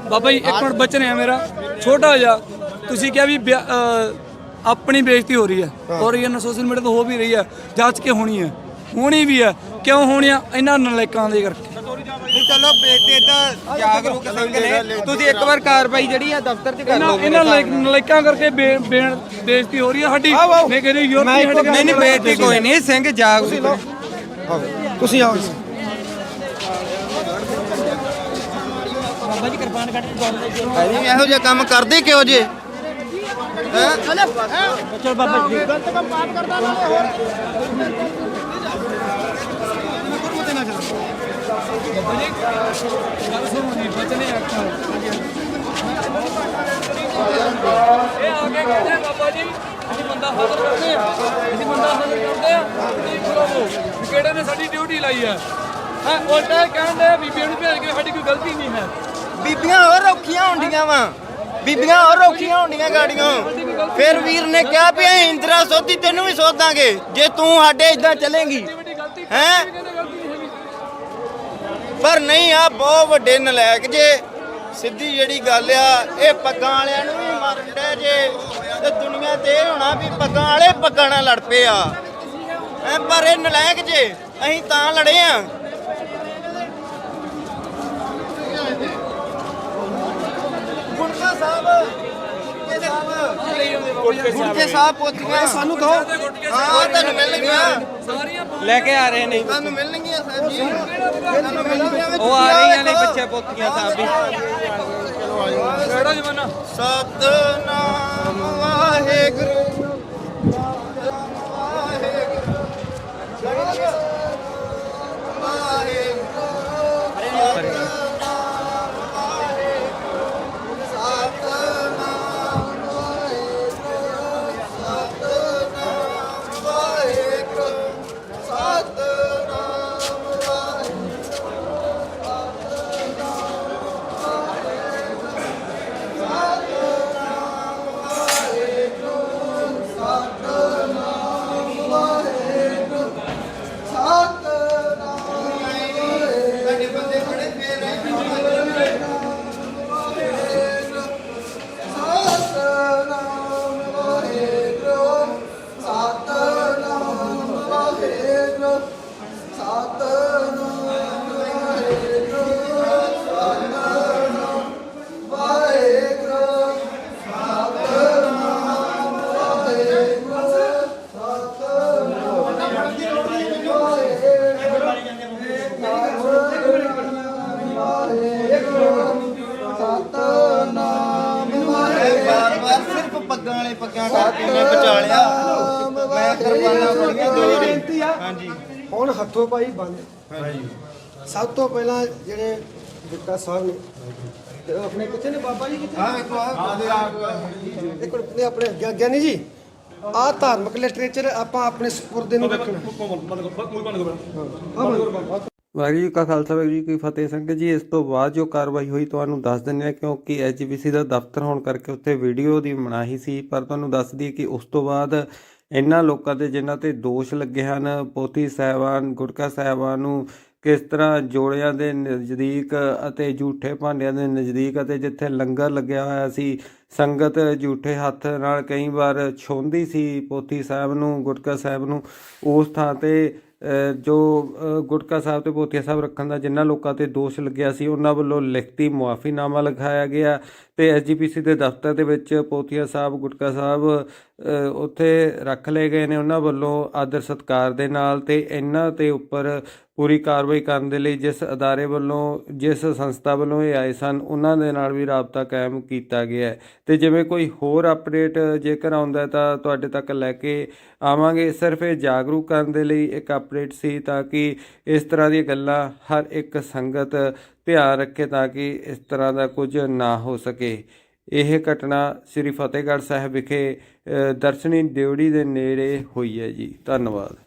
[SPEAKER 4] ਬਾਬਾ ਜੀ ਇੱਕ ਮਿੰਟ ਬਚਨ ਹੈ ਮੇਰਾ। ਛੋਟਾ ਜਿਹਾ ਤੁਸੀਂ ਕਿਹਾ ਵੀ ਅਹ, ਆਪਣੀ ਬੇਇੱਜ਼ਤੀ ਹੋ ਰਹੀ ਹੈ। ਔਰ ਇਹ ਸੋਸ਼ਲ ਮੀਡੀਆ ਤੋਂ ਹੋ ਵੀ ਰਹੀ ਹੈ ਜਾਂਚ ਕੇ ਹੋਣੀ ਹੈ। ਹੋਣੀ ਵੀ ਹੈ। ਕਿਉਂ ਹੋਣੀ ਆ ਇਹਨਾਂ ਨਲਾਇਕਾਂ ਦੇ ਕਰਕੇ।
[SPEAKER 2] ਨਹੀਂ ਚਲੋ ਬੇਟੇ ਤਾਂ ਜਾਗਰੂਕ ਸਿੰਘ ਨੇ। ਤੁਸੀਂ ਇੱਕ ਵਾਰ ਕਾਰਵਾਈ ਜਿਹੜੀ ਆ ਦਫ਼ਤਰ 'ਚ ਕਰ
[SPEAKER 4] ਇਹਨਾਂ
[SPEAKER 2] ਲਓ
[SPEAKER 4] ਇਹਨਾਂ ਨਲਾਇਕ- ਨਲਾਇਕਾਂ ਕਰਕੇ ਬੇ- ਬੇ- ਬੇਇੱਜ਼ਤੀ ਹੋ ਰਹੀ ਹੈ ਸਾਡੀ। ਮੈਂ ਕਹਿੰਦੀ ਯੂਰਪੀ ਹਟ
[SPEAKER 2] ਨਹੀਂ ਨਹੀਂ ਬੇਟੀ ਕੋਈ ਨਹੀਂ ਸਿੰਘ ਜਾਗਰੂਕ ਨੇ।
[SPEAKER 6] ਤੁਸੀਂ ਆਓ
[SPEAKER 9] ਇਹੋ ਜਿਹਾ ਕੰਮ ਕਰਦੇ ਕਿਉਂ ਜੇ?
[SPEAKER 4] ਇਹ ਆ ਕੇ ਕਹਿੰਦੇ ਬਾਬਾ ਜੀ ਅਸੀਂ ਬੰਦਾ ਹਾਜ਼ਰ ਕਰਦੇ ਆ ਅਸੀਂ ਬੰਦਾ ਹਾਜ਼ਰ ਕਰਦੇ ਆ ਤੁਸੀਂ ਖੜੋ ਵੀ ਕਿਹੜੇ ਨੇ ਸਾਡੀ ਡਿਊਟੀ ਲਾਈ ਹੈ ਹੈ ਉਲਟਾ ਇਹ ਕਹਿੰਦੇ ਆ ਬੀਬੀਆਂ ਨੂੰ ਭੇਜ ਕੇ ਸਾਡੀ ਕੋਈ ਗਲਤੀ ਨਹੀਂ ਹੈ
[SPEAKER 9] ਬੀਬੀਆਂ ਹੋਰ ਔਖੀਆਂ ਹੁੰਦੀਆਂ ਵਾ। ਬੀਬੀਆਂ ਹੋਰ ਔਖੀਆਂ ਹੁੰਦੀਆਂ ਗਾੜੀਆਂ। ਫਿਰ ਵੀਰ ਨੇ ਕਿਹਾ ਵੀ ਅਸੀਂ ਇੰਦਰਾ ਸੋਧੀ, ਤੈਨੂੰ ਵੀ ਸੋਧਾਂਗੇ। ਜੇ ਤੂੰ ਸਾਡੇ ਇਦਾਂ ਚੱਲੇਂਗੀ, ਹੈ? ਪਰ ਨਹੀਂ ਆ ਬਹੁਤ ਵੱਡੇ ਨਲਾਇਕ ਜੇ। ਸਿੱਧੀ ਜਿਹੜੀ ਗੱਲ ਆ ਇਹ ਪੱਗਾਂ ਵਾਲਿਆਂ ਨੂੰ ਵੀ ਮਾਰਨ ਡੈ ਜੇ। ਤੇ ਦੁਨੀਆ ਤੇ ਇਹ ਹੋਣਾ ਵੀ ਪੱਗਾਂ ਵਾਲੇ ਪੱਗਾਂ ਨਾਲ ਲੜ ਪਏ ਆ। ਹੈਂ, ਪਰ ਇਹ ਨਲਾਇਕ ਜੇ ਅਸੀਂ ਤਾਂ ਲੜੇ ਆ। ਗੁਰਕਾ ਸਾਹਿਬ ਗੁਰਕੇ ਸਾਹਿਬ ਪੋਥੀਆਂ ਸਾਨੂੰ ਕਹੋ ਹਾਂ ਤੁਹਾਨੂੰ ਮਿਲਣਗੀਆਂ।
[SPEAKER 2] ਲੈ ਕੇ ਆ ਰਹੇ ਨੇ।
[SPEAKER 9] ਤੁਹਾਨੂੰ ਮਿਲਣਗੀਆਂ ਸਾਹਿਬ ਜੀ ਤੁਹਾਨੂੰ ਮਿਲਣਗੀਆਂ ਵਿੱਚ
[SPEAKER 2] ਉਹ ਆ ਰਹੀਆਂ ਨੇ ਪਿੱਛੇ ਪੋਥੀਆਂ ਸਾਹਿਬ ਵੀ।
[SPEAKER 4] ਕਿਹੜਾ ਜਮਾਨਾ
[SPEAKER 9] ਸਤਨਾਮ ਵਾਹਿਗੁਰੂ। ਮੈਂ ਬਚਾ ਲਿਆ। ਮੈਂ ਕਰਵਾਨਾ ਪੜੀਆਂ ਦੋ ਵਾਰੀ ਹਾਂਜੀ।
[SPEAKER 6] ਹੁਣ ਹੱਥੋਂ ਪਾਈ ਬੰਦ। ਹਾਂਜੀ। ਸਭ ਤੋਂ ਪਹਿਲਾਂ ਜਿਹੜੇ ਗੁੱਟਾ ਸਾਹਿਬ ਨੇ ਤੇ ਉਹ ਆਪਣੇ ਕਿੱਥੇ ਨੇ? ਬਾਬਾ ਜੀ ਕਿੱਥੇ
[SPEAKER 9] ਆ ਵੇਖੋ ਆ
[SPEAKER 6] ਇੱਕ ਮਿੰਟ ਨੇ ਆਪਣੇ ਗਿਆਨੀ ਜੀ। ਆਹ ਧਾਰਮਿਕ ਲਿਟਰੇਚਰ ਆਪਾਂ ਆਪਣੇ ਸਪੁਰਦੇ ਨੂੰ ਰੱਖਣਾ।
[SPEAKER 2] ਵਾਹਿਗੁਰੂ ਜੀ ਕਾ ਖਾਲਸਾ, ਵਾਹਿਗੁਰੂ ਜੀ ਕੀ ਫਤਿਹ। ਸੰਗਤ ਜੀ, ਇਸ ਤੋਂ ਬਾਅਦ ਜੋ ਕਾਰਵਾਈ ਹੋਈ ਤੁਹਾਨੂੰ ਦੱਸ ਦਿੰਦੇ ਹਾਂ, ਕਿਉਂਕਿ ਐਜੀਪੀਸੀ ਦਾ ਦਫ਼ਤਰ ਹੋਣ ਕਰਕੇ ਉੱਥੇ ਵੀਡੀਓ ਦੀ ਮਨਾਹੀ ਸੀ। ਪਰ ਤੁਹਾਨੂੰ ਦੱਸ ਦਈਏ ਕਿ ਉਸ ਤੋਂ ਬਾਅਦ ਇਹਨਾਂ ਲੋਕਾਂ ਤੇ ਜਿਨ੍ਹਾਂ ਤੇ ਦੋਸ਼ ਲੱਗੇ ਹਨ, ਪੋਥੀ ਸਾਹਿਬਾਨ, ਗੁਟਕਾ ਸਾਹਿਬਾਨ ਨੂੰ ਕਿਸ ਤਰ੍ਹਾਂ ਜੋੜਿਆਂ ਦੇ ਨਜ਼ਦੀਕ ਅਤੇ ਝੂਠੇ ਭਾਂਡਿਆਂ ਦੇ ਨਜ਼ਦੀਕ ਅਤੇ ਜਿੱਥੇ ਲੰਗਰ ਲੱਗਿਆ ਹੋਇਆ ਸੀ, ਸੰਗਤ ਝੂਠੇ ਹੱਥ ਨਾਲ ਕਈ ਵਾਰ ਛੋਂਦੀ ਸੀ। ਪੋਥੀ ਸਾਹਿਬ ਨੂੰ, ਗੁਟਕਾ ਸਾਹਿਬ ਨੂੰ ਉਸ ਥਾਂ ਤੇ ਜੋ ਗੁਟਕਾ ਸਾਹਿਬ ਤੇ ਪੋਥੀਆ ਸਾਹਿਬ ਰੱਖਣ ਦਾ ਜਿਨ੍ਹਾਂ ਲੋਕਾਂ ਤੇ ਦੋਸ਼ ਲੱਗਿਆ ਸੀ, ਉਹਨਾਂ ਵੱਲੋਂ ਲਿਖਤੀ ਮੁਆਫੀਨਾਮਾ ਲਿਖਾਇਆ ਗਿਆ। ਤੇ ਐਸਜੀਪੀਸੀ ਦੇ ਦਫ਼ਤਰ ਦੇ ਵਿੱਚ ਪੋਥੀਆ ਸਾਹਿਬ, ਗੁਟਕਾ ਸਾਹਿਬ ਉੱਥੇ ਰੱਖ ਲਏ ਗਏ ਨੇ ਉਹਨਾਂ ਵੱਲੋਂ ਆਦਰ ਸਤਕਾਰ ਦੇ ਨਾਲ ਤੇ ਇਹਨਾਂ ਤੇ ਉੱਪਰ ਪੂਰੀ ਕਾਰਵਾਈ ਕਰਨ ਦੇ ਲਈ ਜਿਸ ਅਦਾਰੇ ਵੱਲੋਂ, ਜਿਸ ਸੰਸਥਾ ਵੱਲੋਂ ਇਹ ਆਏ ਸਨ, ਉਹਨਾਂ ਦੇ ਨਾਲ ਵੀ ਰਾਬਤਾ ਕਾਇਮ ਕੀਤਾ ਗਿਆ ਹੈ। ਤੇ ਜਿਵੇਂ ਕੋਈ ਹੋਰ ਅਪਡੇਟ ਜੇਕਰ ਆਉਂਦਾ ਤਾਂ ਤੁਹਾਡੇ ਤੱਕ ਲੈ ਕੇ ਆਵਾਂਗੇ। ਸਿਰਫ ਇਹ ਜਾਗਰੂਕ ਕਰਨ ਦੇ ਲਈ ਇੱਕ ਅਪਡੇਟ ਸੀ ਤਾਂ ਕਿ ਇਸ ਤਰ੍ਹਾਂ ਦੀਆਂ ਗੱਲਾਂ ਹਰ ਇੱਕ ਸੰਗਤ ਧਿਆਨ ਰੱਖੇ ਤਾਂ ਕਿ ਇਸ ਤਰ੍ਹਾਂ ਦਾ ਕੁਝ ਨਾ ਹੋ ਸਕੇ। ਇਹ ਘਟਨਾ ਸ੍ਰੀ ਫਤਿਹਗੜ੍ਹ ਸਾਹਿਬ ਵਿਖੇ ਦਰਸ਼ਨੀ ਡਿਊੜੀ ਦੇ ਨੇੜੇ ਹੋਈ ਹੈ ਜੀ। ਧੰਨਵਾਦ।